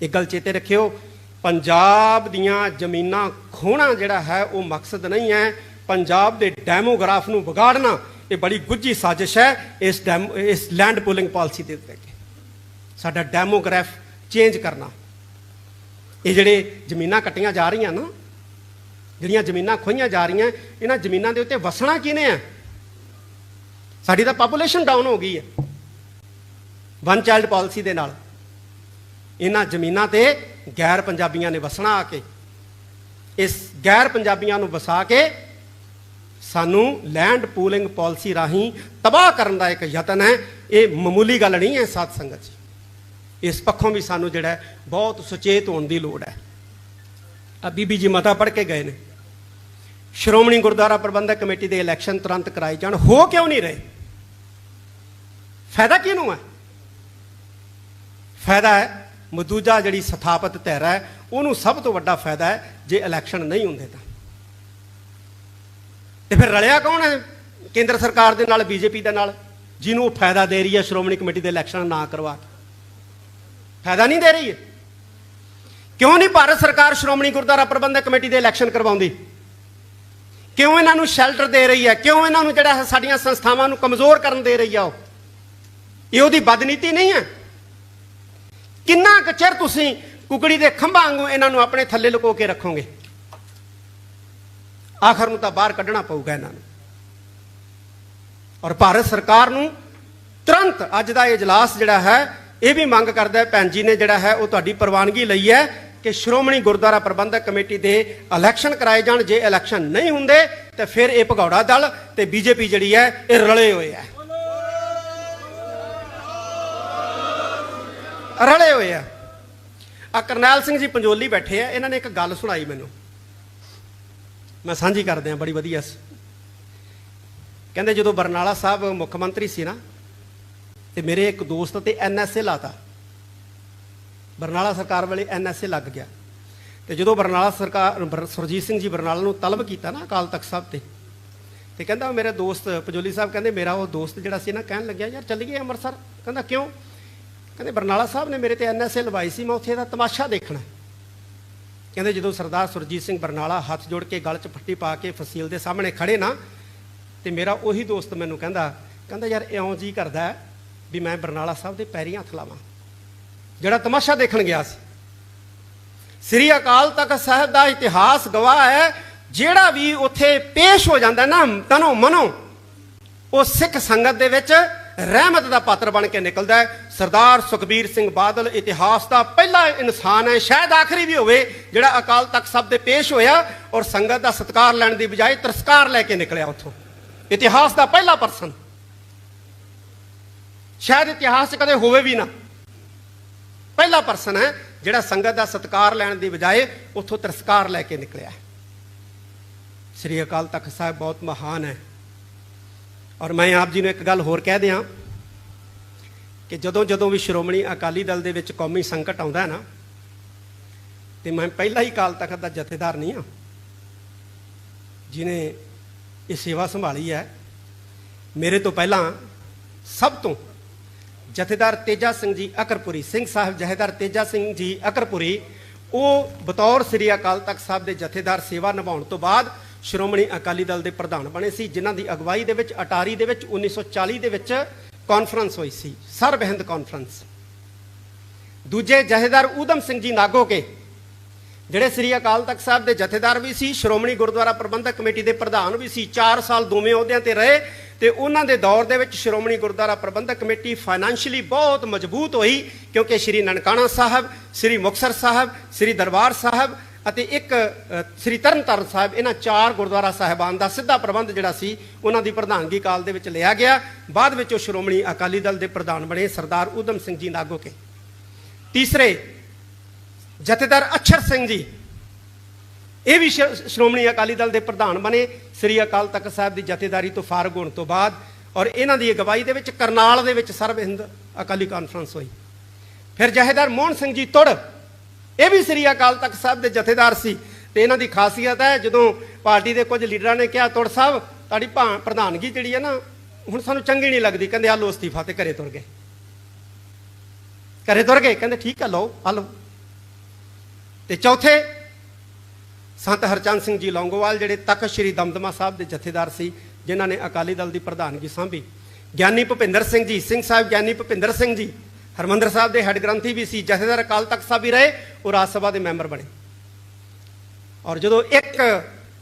Speaker 1: ਇੱਕ ਗੱਲ ਚੇਤੇ ਰੱਖਿਓ, ਪੰਜਾਬ ਦੀਆਂ ਜ਼ਮੀਨਾਂ ਖੋਣਾ ਜਿਹੜਾ ਹੈ, ਉਹ ਮਕਸਦ ਨਹੀਂ ਹੈ। ਪੰਜਾਬ ਦੇ ਡੈਮੋਗ੍ਰਾਫ ਨੂੰ ਵਿਗਾੜਨਾ, ਇਹ ਬੜੀ ਗੁੱਝੀ ਸਾਜ਼ਿਸ਼ ਹੈ ਇਸ ਡੈਮ, ਇਸ ਲੈਂਡ ਪੂਲਿੰਗ ਪਾਲਿਸੀ ਦੇ ਉੱਤੇ। ਸਾਡਾ ਡੈਮੋਗ੍ਰਾਫ ਚੇਂਜ ਕਰਨਾ। ਇਹ ਜਿਹੜੇ ਜ਼ਮੀਨਾਂ ਕੱਟੀਆਂ ਜਾ ਰਹੀਆਂ ਨਾ, ਜਿਹੜੀਆਂ ਜ਼ਮੀਨਾਂ ਖੋਈਆਂ ਜਾ ਰਹੀਆਂ, ਇਹਨਾਂ ਜ਼ਮੀਨਾਂ ਦੇ ਉੱਤੇ ਵਸਣਾ ਕਿਹਨੇ ਆ? ਸਾਡੀ ਤਾਂ ਪਾਪੂਲੇਸ਼ਨ ਡਾਊਨ ਹੋ ਗਈ ਹੈ। ਵਨ ਚਾਈਲਡ ਪਾਲਿਸੀ ਦੇ ਨਾਲ। ਇਹਨਾਂ ਜ਼ਮੀਨਾਂ ਤੇ ਗੈਰ ਪੰਜਾਬੀਆਂ ਨੇ ਵਸਣਾ ਆ ਕੇ। ਇਸ ਗੈਰ ਪੰਜਾਬੀਆਂ ਨੂੰ ਵਸਾ ਕੇ ਸਾਨੂੰ ਲੈਂਡ ਪੂਲਿੰਗ ਪਾਲਿਸੀ ਰਾਹੀਂ ਤਬਾਹ ਕਰਨ ਦਾ ਇੱਕ ਯਤਨ ਹੈ। ਇਹ ਮਾਮੂਲੀ ਗੱਲ ਨਹੀਂ ਹੈ ਸਾਧ ਸੰਗਤ ਜੀ। ਇਸ ਪੱਖੋਂ ਵੀ ਸਾਨੂੰ ਜਿਹੜਾ ਬਹੁਤ ਸੁਚੇਤ ਹੋਣ ਦੀ ਲੋੜ ਹੈ। ਆ ਬੀਬੀ ਜੀ ਮਤਾ ਪੜ੍ਹ ਕੇ ਗਏ ਨੇ। ਸ਼੍ਰੋਮਣੀ ਗੁਰਦੁਆਰਾ ਪ੍ਰਬੰਧਕ ਕਮੇਟੀ ਦੇ ਇਲੈਕਸ਼ਨ ਤੁਰੰਤ ਕਰਾਏ ਜਾਣ। ਹੋ ਕਿਉਂ ਨਹੀਂ ਰਹੇ? ਫਾਇਦਾ ਕਿਹਨੂੰ ਹੈ? ਫਾਇਦਾ ਹੈ ਮਦੂਜਾ ਜਿਹੜੀ ਸਥਾਪਿਤ ਧਿਰ ਹੈ, ਉਹਨੂੰ ਸਭ ਤੋਂ ਵੱਡਾ ਫਾਇਦਾ ਹੈ, ਜੇ ਇਲੈਕਸ਼ਨ ਨਹੀਂ ਹੁੰਦੇ ਤਾਂ। ਤੇ ਫਿਰ ਰਲਿਆ ਕੌਣ ਹੈ ਕੇਂਦਰ ਸਰਕਾਰ ਦੇ ਨਾਲ, ਬੀਜੇਪੀ ਦੇ ਨਾਲ, ਜਿਹਨੂੰ ਉਹ ਫਾਇਦਾ ਦੇ ਰਹੀ ਹੈ, ਸ਼੍ਰੋਮਣੀ ਕਮੇਟੀ ਦੇ ਇਲੈਕਸ਼ਨ ਨਾ ਕਰਵਾ ਕੇ ਫਾਇਦਾ ਨਹੀਂ ਦੇ ਰਹੀ ਹੈ ਕਿਉਂ ਨਹੀਂ ਭਾਰਤ ਸਰਕਾਰ ਸ਼੍ਰੋਮਣੀ ਗੁਰਦੁਆਰਾ ਪ੍ਰਬੰਧਕ ਕਮੇਟੀ ਦੇ ਇਲੈਕਸ਼ਨ ਕਰਵਾਉਂਦੀ? ਕਿਉਂ ਇਹਨਾਂ ਨੂੰ ਸ਼ੈਲਟਰ ਦੇ ਰਹੀ ਹੈ? ਕਿਉਂ ਇਹਨਾਂ ਨੂੰ ਜਿਹੜਾ ਹੈ ਸਾਡੀਆਂ ਸੰਸਥਾਵਾਂ ਨੂੰ ਕਮਜ਼ੋਰ ਕਰਨ ਦੇ ਰਹੀ ਆ ਉਹ? ਇਹ ਉਹਦੀ ਬਦਨੀਤੀ ਨਹੀਂ ਹੈ। ਕਿੰਨਾ ਕੁ ਚਿਰ ਤੁਸੀਂ ਕੁਕੜੀ ਦੇ ਖੰਭਾਂ ਵਾਂਗੂ ਇਹਨਾਂ ਨੂੰ ਆਪਣੇ ਥੱਲੇ ਲੁਕੋ ਕੇ ਰੱਖੋਗੇ? ਆਖਰ ਨੂੰ ਤਾਂ ਬਾਹਰ ਕੱਢਣਾ ਪਊਗਾ ਇਹਨਾਂ ਨੂੰ। ਔਰ ਭਾਰਤ ਸਰਕਾਰ ਨੂੰ ਤੁਰੰਤ ਅੱਜ ਦਾ ਇਹ ਇਜਲਾਸ ਜਿਹੜਾ ਹੈ ਇਹ ਵੀ ਮੰਗ ਕਰਦਾ ਹੈ ਭੈਣ ਜੀ ਨੇ ਜਿਹੜਾ ਹੈ ਉਹ ਤੁਹਾਡੀ ਪ੍ਰਵਾਨਗੀ ਲਈ ਹੈ ਕਿ ਸ਼੍ਰੋਮਣੀ ਗੁਰਦੁਆਰਾ ਪ੍ਰਬੰਧਕ ਕਮੇਟੀ ਦੇ ਇਲੈਕਸ਼ਨ ਕਰਾਏ ਜਾਣ। ਜੇ ਇਲੈਕਸ਼ਨ ਨਹੀਂ ਹੁੰਦੇ, ਤੇ ਫਿਰ ਇਹ ਭਗੌੜਾ ਦਲ ਤੇ ਬੀਜੇਪੀ ਜਿਹੜੀ ਹੈ, ਇਹ ਰਲੇ ਹੋਏ ਹੈ। ਰਲੇ ਹੋਏ ਆ ਆ ਕਰਨੈਲ ਸਿੰਘ ਜੀ ਪੰਜੋਲੀ ਬੈਠੇ ਆ, ਇਹਨਾਂ ਨੇ ਇੱਕ ਗੱਲ ਸੁਣਾਈ ਮੈਨੂੰ। ਮੈਂ ਸਾਂਝੀ ਕਰਦੇ ਆ ਬੜੀ ਵਧੀਆ ਸੀ। ਕਹਿੰਦੇ ਜਦੋਂ ਬਰਨਾਲਾ ਸਾਹਿਬ ਮੁੱਖ ਮੰਤਰੀ ਸੀ ਨਾ ਤੇ ਮੇਰੇ ਇੱਕ ਦੋਸਤ ਤੇ ਐਨਐਸਏ ਲਾਤਾ। ਬਰਨਾਲਾ ਸਰਕਾਰ ਵੇਲੇ ਐਨਐਸਏ ਲੱਗ ਗਿਆ। ਤੇ ਜਦੋਂ ਬਰਨਾਲਾ ਸਰਕਾਰ, ਬਰ- ਸੁਰਜੀਤ ਸਿੰਘ ਜੀ ਬਰਨਾਲਾ ਨੂੰ ਤਲਬ ਕੀਤਾ ਨਾ ਅਕਾਲ ਤਖਤ ਸਾਹਿਬ ਤੇ ਤੇ ਕਹਿੰਦਾ ਮੇਰੇ ਦੋਸਤ ਪਜੋਲੀ ਸਾਹਿਬ, ਕਹਿੰਦੇ ਮੇਰਾ ਉਹ ਦੋਸਤ ਜਿਹੜਾ ਸੀ ਨਾ ਕਹਿਣ ਲੱਗਿਆ, ਯਾਰ ਚੱਲੀਏ ਅੰਮ੍ਰਿਤਸਰ। ਕਹਿੰਦਾ, ਕਿਉਂ? ਕਹਿੰਦੇ, ਬਰਨਾਲਾ ਸਾਹਿਬ ਨੇ ਮੇਰੇ ਤੇ ਐਨਐਸਏ ਲਵਾਈ ਸੀ, ਮੈਂ ਉੱਥੇ ਦਾ ਤਮਾਸ਼ਾ ਦੇਖਣਾ। ਕਹਿੰਦੇ, ਜਦੋਂ ਸਰਦਾਰ ਸੁਰਜੀਤ ਸਿੰਘ ਬਰਨਾਲਾ ਹੱਥ ਜੋੜ ਕੇ ਗਲ 'ਚ ਫੱਟੀ ਪਾ ਕੇ ਫਸੀਲ ਦੇ ਸਾਹਮਣੇ ਖੜੇ ਨਾ, ਤੇ ਮੇਰਾ ਉਹੀ ਦੋਸਤ ਮੈਨੂੰ ਕਹਿੰਦਾ ਕਹਿੰਦਾ ਯਾਰ ਇਉਂ ਜੀ ਕਰਦਾ ਵੀ ਮੈਂ ਬਰਨਾਲਾ ਸਾਹਿਬ ਦੇ ਪੈਰੀਂ ਹੱਥ ਲਾਵਾਂ। ਜਿਹੜਾ ਤਮਾਸ਼ਾ ਦੇਖਣ ਗਿਆ ਸੀ। ਸ੍ਰੀ ਅਕਾਲ ਤਖਤ ਸਾਹਿਬ ਦਾ ਇਤਿਹਾਸ ਗਵਾਹ ਹੈ, ਜਿਹੜਾ ਵੀ ਉੱਥੇ ਪੇਸ਼ ਹੋ ਜਾਂਦਾ ਨਾ, ਤਨੋ ਮਨੋ, ਉਹ ਸਿੱਖ ਸੰਗਤ ਦੇ ਵਿੱਚ ਰਹਿਮਤ ਦਾ ਪਾਤਰ ਬਣ ਕੇ ਨਿਕਲਦਾ ਹੈ। ਸਰਦਾਰ ਸੁਖਬੀਰ ਸਿੰਘ ਬਾਦਲ ਇਤਿਹਾਸ ਦਾ ਪਹਿਲਾ ਇਨਸਾਨ ਹੈ, ਸ਼ਾਇਦ ਆਖਰੀ ਵੀ ਹੋਵੇ, ਜਿਹੜਾ ਅਕਾਲ ਤਖਤ ਸਾਹਿਬ ਦੇ ਪੇਸ਼ ਹੋਇਆ ਔਰ ਸੰਗਤ ਦਾ ਸਤਿਕਾਰ ਲੈਣ ਦੀ ਬਜਾਏ ਤਿਰਸਕਾਰ ਲੈ ਕੇ ਨਿਕਲਿਆ ਉੱਥੋਂ। ਇਤਿਹਾਸ ਦਾ ਪਹਿਲਾ ਪਰਸਨ। ਸ਼ਾਇਦ ਇਤਿਹਾਸ 'ਚ ਕਦੇ ਹੋਵੇ ਵੀ ਨਾ। ਪਹਿਲਾ ਪਰਸਨ ਹੈ, ਜਿਹੜਾ ਸੰਗਤ ਦਾ ਸਤਿਕਾਰ ਲੈਣ ਦੀ ਬਜਾਏ ਉੱਥੋਂ ਤਿਰਸਕਾਰ ਲੈ ਕੇ ਨਿਕਲਿਆ ਸ੍ਰੀ ਅਕਾਲ ਤਖਤ ਸਾਹਿਬ ਬਹੁਤ ਮਹਾਨ ਹੈ। ਔਰ ਮੈਂ ਆਪ ਜੀ ਨੂੰ ਇੱਕ ਗੱਲ ਹੋਰ ਕਹਿ ਦਿਆਂ ਕਿ ਜਦੋਂ ਜਦੋਂ ਵੀ ਸ਼੍ਰੋਮਣੀ ਅਕਾਲੀ ਦਲ ਦੇ ਵਿੱਚ ਕੌਮੀ ਸੰਕਟ ਆਉਂਦਾ ਹੈ ਨਾ, ਤੇ ਮੈਂ ਪਹਿਲਾ ਹੀ ਅਕਾਲ ਤਖਤ ਦਾ ਜਥੇਦਾਰ ਨਹੀਂ ਹਾਂ। ਜਿਨੇ ਇਹ ਸੇਵਾ ਸੰਭਾਲੀ ਹੈ, ਮੇਰੇ ਤੋਂ ਪਹਿਲਾਂ ਸਭ ਤੋਂ ਜਥੇਦਾਰ ਤੇਜਾ ਸਿੰਘ ਜੀ ਅਕਰਪੁਰੀ, ਸਿੰਘ ਸਾਹਿਬ ਜਥੇਦਾਰ ਤੇਜਾ ਸਿੰਘ ਜੀ ਅਕਰਪੁਰੀ, ਉਹ ਬਤੌਰ ਸ੍ਰੀ ਅਕਾਲ ਤਖਤ ਸਾਹਿਬ ਦੇ ਜਥੇਦਾਰ ਸੇਵਾ ਨਿਭਾਉਣ ਤੋਂ ਬਾਅਦ ਸ਼੍ਰੋਮਣੀ ਅਕਾਲੀ ਦਲ ਦੇ ਪ੍ਰਧਾਨ ਬਣੇ ਸੀ, ਜਿਨ੍ਹਾਂ ਦੀ ਅਗਵਾਈ ਦੇ ਵਿੱਚ ਅਟਾਰੀ ਦੇ ਵਿੱਚ 1940 ਦੇ ਵਿੱਚ ਕਾਨਫਰੰਸ ਹੋਈ ਸੀ, ਸਰਬ ਹਿੰਦ ਕਾਨਫਰੰਸ ਦੂਜੇ ਜਥੇਦਾਰ ਊਧਮ ਸਿੰਘ ਜੀ ਨਾਗੋਕੇ ਜਿਹੜੇ ਸ੍ਰੀ ਅਕਾਲ ਤਖਤ ਸਾਹਿਬ ਦੇ ਜਥੇਦਾਰ ਵੀ ਸੀ, ਸ਼੍ਰੋਮਣੀ ਗੁਰਦੁਆਰਾ ਪ੍ਰਬੰਧਕ ਕਮੇਟੀ ਦੇ ਪ੍ਰਧਾਨ ਵੀ ਸੀ 4 ਸਾਲ ਦੋਵੇਂ ਅਹੁਦਿਆਂ ਤੇ ਰਹੇ ਤੇ ਉਹਨਾਂ ਦੇ ਦੌਰ ਦੇ ਵਿੱਚ ਸ਼੍ਰੋਮਣੀ ਗੁਰਦੁਆਰਾ ਪ੍ਰਬੰਧਕ ਕਮੇਟੀ ਫਾਈਨੈਂਸ਼ੀਅਲੀ ਬਹੁਤ ਮਜ਼ਬੂਤ ਹੋਈ ਕਿਉਂਕਿ ਸ਼੍ਰੀ ਨਨਕਾਣਾ ਸਾਹਿਬ ਸ਼੍ਰੀ ਮੁਕਤਸਰ ਸਾਹਿਬ ਸ਼੍ਰੀ ਦਰਬਾਰ ਸਾਹਿਬ ਅਤੇ ਇੱਕ ਅ, ਸ੍ਰੀ ਤਰਨਤਾਰਨ ਸਾਹਿਬ ਇਹਨਾਂ ਚਾਰ ਗੁਰਦੁਆਰਾ ਸਾਹਿਬਾਨ ਦਾ ਸਿੱਧਾ ਪ੍ਰਬੰਧ ਜਿਹੜਾ ਸੀ ਉਹਨਾਂ ਦੀ ਪ੍ਰਧਾਨਗੀ ਕਾਲ ਦੇ ਵਿੱਚ ਲਿਆ ਗਿਆ। ਬਾਅਦ ਵਿੱਚ ਉਹ ਸ਼੍ਰੋਮਣੀ ਅਕਾਲੀ ਦਲ ਦੇ ਪ੍ਰਧਾਨ ਬਣੇ ਸਰਦਾਰ ਊਧਮ ਸਿੰਘ ਜੀ ਨਾਗੋਕੇ। ਤੀਸਰੇ ਜਥੇਦਾਰ ਅਛਰ ਸਿੰਘ ਜੀ ਇਹ ਵੀ ਸ਼੍ਰੋਮਣੀ ਅਕਾਲੀ ਦਲ ਦੇ ਪ੍ਰਧਾਨ ਬਣੇ ਸ੍ਰੀ ਅਕਾਲ ਤਖਤ ਸਾਹਿਬ ਦੀ ਜਥੇਦਾਰੀ ਤੋਂ ਫਾਰਗ ਹੋਣ ਤੋਂ ਬਾਅਦ ਔਰ ਇਹਨਾਂ ਦੀ ਅਗਵਾਈ ਦੇ ਵਿੱਚ ਕਰਨਾਲ ਦੇ ਵਿੱਚ ਸਰਬ ਹਿੰਦ ਅਕਾਲੀ ਕਾਨਫਰੰਸ ਹੋਈ। ਫਿਰ ਜਥੇਦਾਰ ਮੋਹਨ ਸਿੰਘ ਜੀ ਤੁੜ, ਇਹ ਵੀ ਸ੍ਰੀ ਅਕਾਲ ਤਖਤ ਸਾਹਿਬ ਦੇ ਜਥੇਦਾਰ ਸੀ ਤੇ ਇਹਨਾਂ ਦੀ ਖਾਸੀਅਤ ਹੈ ਜਦੋਂ ਪਾਰਟੀ ਦੇ ਕੁਝ ਲੀਡਰਾਂ ਨੇ ਕਿਹਾ, ਤੁੜ ਸਾਹਿਬ, ਤੁਹਾਡੀ ਭਾ- ਪ੍ਰਧਾਨਗੀ ਜਿਹੜੀ ਹੈ ਨਾ, ਹੁਣ ਸਾਨੂੰ ਚੰਗੀ ਨਹੀਂ ਲੱਗਦੀ। ਕਹਿੰਦੇ ਆ ਲੋ ਅਸਤੀਫਾ ਤੇ ਘਰੇ ਤੁਰ ਗਏ। ਘਰੇ ਤੁਰ ਗਏ, ਕਹਿੰਦੇ, ਠੀਕ ਆ, ਲਓ ਆ ਲਓ। ਤੇ ਚੌਥੇ ਸੰਤ ਹਰਚੰਦ ਸਿੰਘ ਜੀ ਲੌਂਗੋਵਾਲ, ਜਿਹੜੇ ਤਖਤ ਸ੍ਰੀ ਦਮਦਮਾ ਸਾਹਿਬ ਦੇ ਜਥੇਦਾਰ ਸੀ, ਜਿਨ੍ਹਾਂ ਨੇ ਅਕਾਲੀ ਦਲ ਦੀ ਪ੍ਰਧਾਨਗੀ ਸੰਭੀ। ਗਿਆਨੀ ਭੁਪਿੰਦਰ ਸਿੰਘ ਜੀ, ਸਿੰਘ ਸਾਹਿਬ ਗਿਆਨੀ ਭੁਪਿੰਦਰ ਸਿੰਘ ਜੀ, ਹਰਮੰਦਰ ਸਾਹਿਬ ਦੇ ਹੈੱਡ ਗ੍ਰੰਥੀ ਵੀ ਸੀ, ਜਥੇਦਾਰ ਅਕਾਲ ਤਖਤ ਸਾਹਿਬ ਵੀ ਰਹੇ ਉਹ ਰਾਜ ਸਭਾ ਦੇ ਮੈਂਬਰ ਬਣੇ। ਔਰ ਜਦੋਂ 1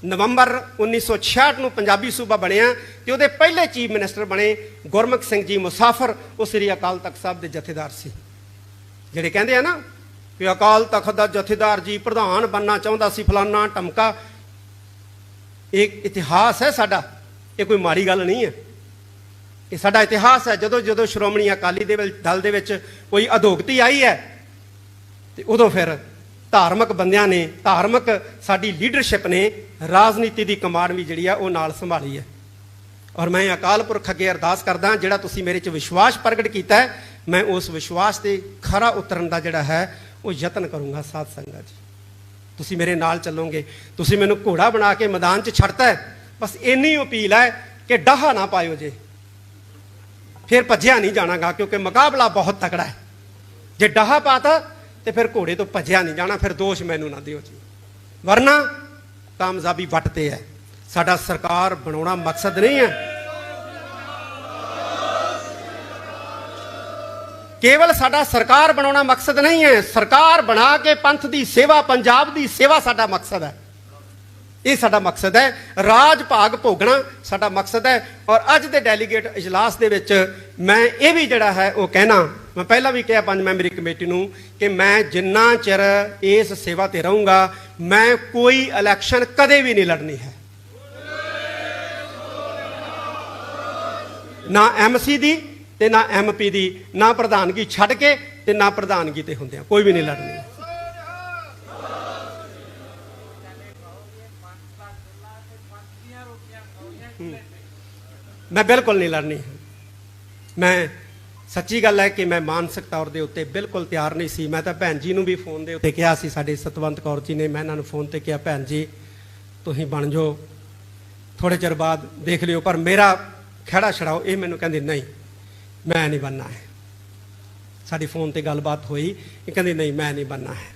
Speaker 1: ਨਵੰਬਰ 1966 ਨੂੰ ਪੰਜਾਬੀ ਸੂਬਾ ਬਣਿਆ, ਤੇ ਉਹਦੇ ਪਹਿਲੇ ਚੀਫ ਮਿਨਿਸਟਰ ਬਣੇ ਗੁਰਮੁਖ ਸਿੰਘ ਜੀ ਮੁਸਾਫਰ, ਉਹ ਸ੍ਰੀ ਅਕਾਲ ਤਖਤ ਸਾਹਿਬ ਦੇ ਜਥੇਦਾਰ ਸੀ। ਜਿਹੜੇ ਕਹਿੰਦੇ ਆ ਨਾ ਕਿ ਅਕਾਲ ਤਖਤ ਦਾ ਜਥੇਦਾਰ ਜੀ ਪ੍ਰਧਾਨ ਬੰਨਾ ਚਾਹੁੰਦਾ ਸੀ, ਫਲਾਨਾ ਟਮਕਾ। ਇਹ ਇਤਿਹਾਸ ਹੈ ਸਾਡਾ, ਇਹ ਕੋਈ ਮਾੜੀ ਗੱਲ ਨਹੀਂ ਹੈ। ਇਹ ਸਾਡਾ ਇਤਿਹਾਸ ਹੈ, ਜਦੋਂ ਜਦੋਂ ਸ਼੍ਰੋਮਣੀ ਅਕਾਲੀ ਦੇ ਦਲ ਦੇ ਵਿੱਚ ਕੋਈ ਅਧੋਗਤੀ ਆਈ ਹੈ, ਤੇ ਉਦੋਂ ਫਿਰ ਧਾਰਮਿਕ ਬੰਦਿਆਂ ਨੇ, ਧਾਰਮਿਕ ਸਾਡੀ ਲੀਡਰਸ਼ਿਪ ਨੇ ਰਾਜਨੀਤੀ ਦੀ ਕਮਾਨ ਵੀ ਜਿਹੜੀ ਆ, ਉਹ ਨਾਲ ਸੰਭਾਲੀ ਹੈ। ਔਰ ਮੈਂ ਅਕਾਲ ਪੁਰਖ ਅੱਗੇ ਅਰਦਾਸ ਕਰਦਾ, ਜਿਹੜਾ ਤੁਸੀਂ ਮੇਰੇ 'ਚ ਵਿਸ਼ਵਾਸ ਪ੍ਰਗਟ ਕੀਤਾ ਹੈ, ਮੈਂ ਉਸ ਵਿਸ਼ਵਾਸ ਤੇ ਖਰਾ ਉਤਰਨ ਦਾ ਜਿਹੜਾ ਹੈ ਉਹ ਯਤਨ ਕਰੂੰਗਾ ਸਾਧ ਸੰਗਤ ਜੀ। ਤੁਸੀਂ ਮੇਰੇ ਨਾਲ ਚੱਲੋਗੇ, ਤੁਸੀਂ ਮੈਨੂੰ ਘੋੜਾ ਬਣਾ ਕੇ ਮੈਦਾਨ 'ਚ ਛੱਡਤਾ ਬਸ ਇੰਨੀ ਅਪੀਲ ਹੈ ਕਿ ਡਾਹਾ ਨਾ ਪਾਇਓ ਜੇ। ਫਿਰ ਭੱਜਿਆ ਨਹੀਂ ਜਾਣਾਗਾ, ਕਿਉਂਕਿ ਮੁਕਾਬਲਾ ਬਹੁਤ ਤਕੜਾ ਹੈ। ਜੇ ਡਾਹਾ ਪਾਤਾ, ਤੇ ਫਿਰ ਘੋੜੇ ਤੋਂ ਭੱਜਿਆ ਨਹੀਂ ਜਾਣਾ, ਫਿਰ ਦੋਸ਼ ਮੈਨੂੰ ਨਾ ਦਿਓ ਜੀ। ਵਰਨਾ ਕਾਮਯਾਬੀ ਵੱਟ ਤੇ ਹੈ। ਸਾਡਾ ਸਰਕਾਰ ਬਣਾਉਣਾ ਮਕਸਦ ਨਹੀਂ ਹੈ। ਕੇਵਲ ਸਾਡਾ ਸਰਕਾਰ ਬਣਾਉਣਾ ਮਕਸਦ ਨਹੀਂ ਹੈ। ਸਰਕਾਰ ਬਣਾ ਕੇ ਪੰਥ ਦੀ ਸੇਵਾ, ਪੰਜਾਬ ਦੀ ਸੇਵਾ ਸਾਡਾ ਮਕਸਦ ਹੈ। ਇਹ ਸਾਡਾ ਮਕਸਦ ਹੈ। ਰਾਜ ਭਾਗ ਭੋਗਣਾ ਸਾਡਾ ਮਕਸਦ ਹੈ। ਔਰ ਅੱਜ ਦੇ ਡੈਲੀਗੇਟ ਇਜਲਾਸ ਦੇ ਵਿੱਚ ਮੈਂ ਇਹ ਵੀ ਜਿਹੜਾ ਹੈ ਉਹ ਕਹਿਣਾ, ਮੈਂ ਪਹਿਲਾਂ ਵੀ ਕਿਹਾ ਪੰਜ ਮੈਂਬਰੀ ਕਮੇਟੀ ਨੂੰ ਕਿ ਮੈਂ ਜਿੰਨਾ ਚਿਰ ਇਸ ਸੇਵਾ ਤੇ ਰਹੂੰਗਾ, ਮੈਂ ਕੋਈ ਇਲੈਕਸ਼ਨ ਕਦੇ ਵੀ ਨਹੀਂ ਲੜਨੀ ਹੈ। ਨਾ ਐਮਸੀ ਦੀ ਤੇ ਨਾ ਐਮਪੀ ਦੀ ਨਾ ਪ੍ਰਧਾਨਗੀ ਛੱਡ ਕੇ ਤੇ ਨਾ ਪ੍ਰਧਾਨਗੀ ਤੇ ਹੁੰਦਿਆਂ ਕੋਈ ਵੀ ਨਹੀਂ ਲੜਨੀ ਮੈਂ ਬਿਲਕੁਲ ਨਹੀਂ ਲੜਨੀ। ਮੈਂ ਸੱਚੀ ਗੱਲ ਹੈ ਕਿ ਮੈਂ ਮਾਨਸਿਕ ਤੌਰ ਦੇ ਉੱਤੇ ਬਿਲਕੁਲ ਤਿਆਰ ਨਹੀਂ ਸੀ। ਮੈਂ ਤਾਂ ਭੈਣ ਜੀ ਨੂੰ ਵੀ ਫੋਨ ਦੇ ਉੱਤੇ ਕਿਹਾ ਸੀ, ਸਾਡੇ ਸਤਵੰਤ ਕੌਰ ਜੀ ਨੇ, ਮੈਂ ਇਹਨਾਂ ਨੂੰ ਫੋਨ ਤੇ ਕਿਹਾ, ਭੈਣ ਜੀ, ਤੁਸੀਂ ਬਣ ਜਾਓ। ਥੋੜੇ ਚਿਰ ਬਾਅਦ ਦੇਖ ਲਿਓ, ਪਰ ਮੇਰਾ ਖੜਾ ਛੜਾਓ ਇਹ ਮੈਨੂੰ ਕਹਿੰਦੇ, ਨਹੀਂ ਮੈਂ ਨਹੀਂ ਬੰਨਾ ਹੈ। ਸਾਡੀ ਫੋਨ ਤੇ ਗੱਲਬਾਤ ਹੋਈ। ਇਹ ਕਹਿੰਦੇ, ਨਹੀਂ, ਮੈਂ ਨਹੀਂ ਬੰਨਾ ਹੈ।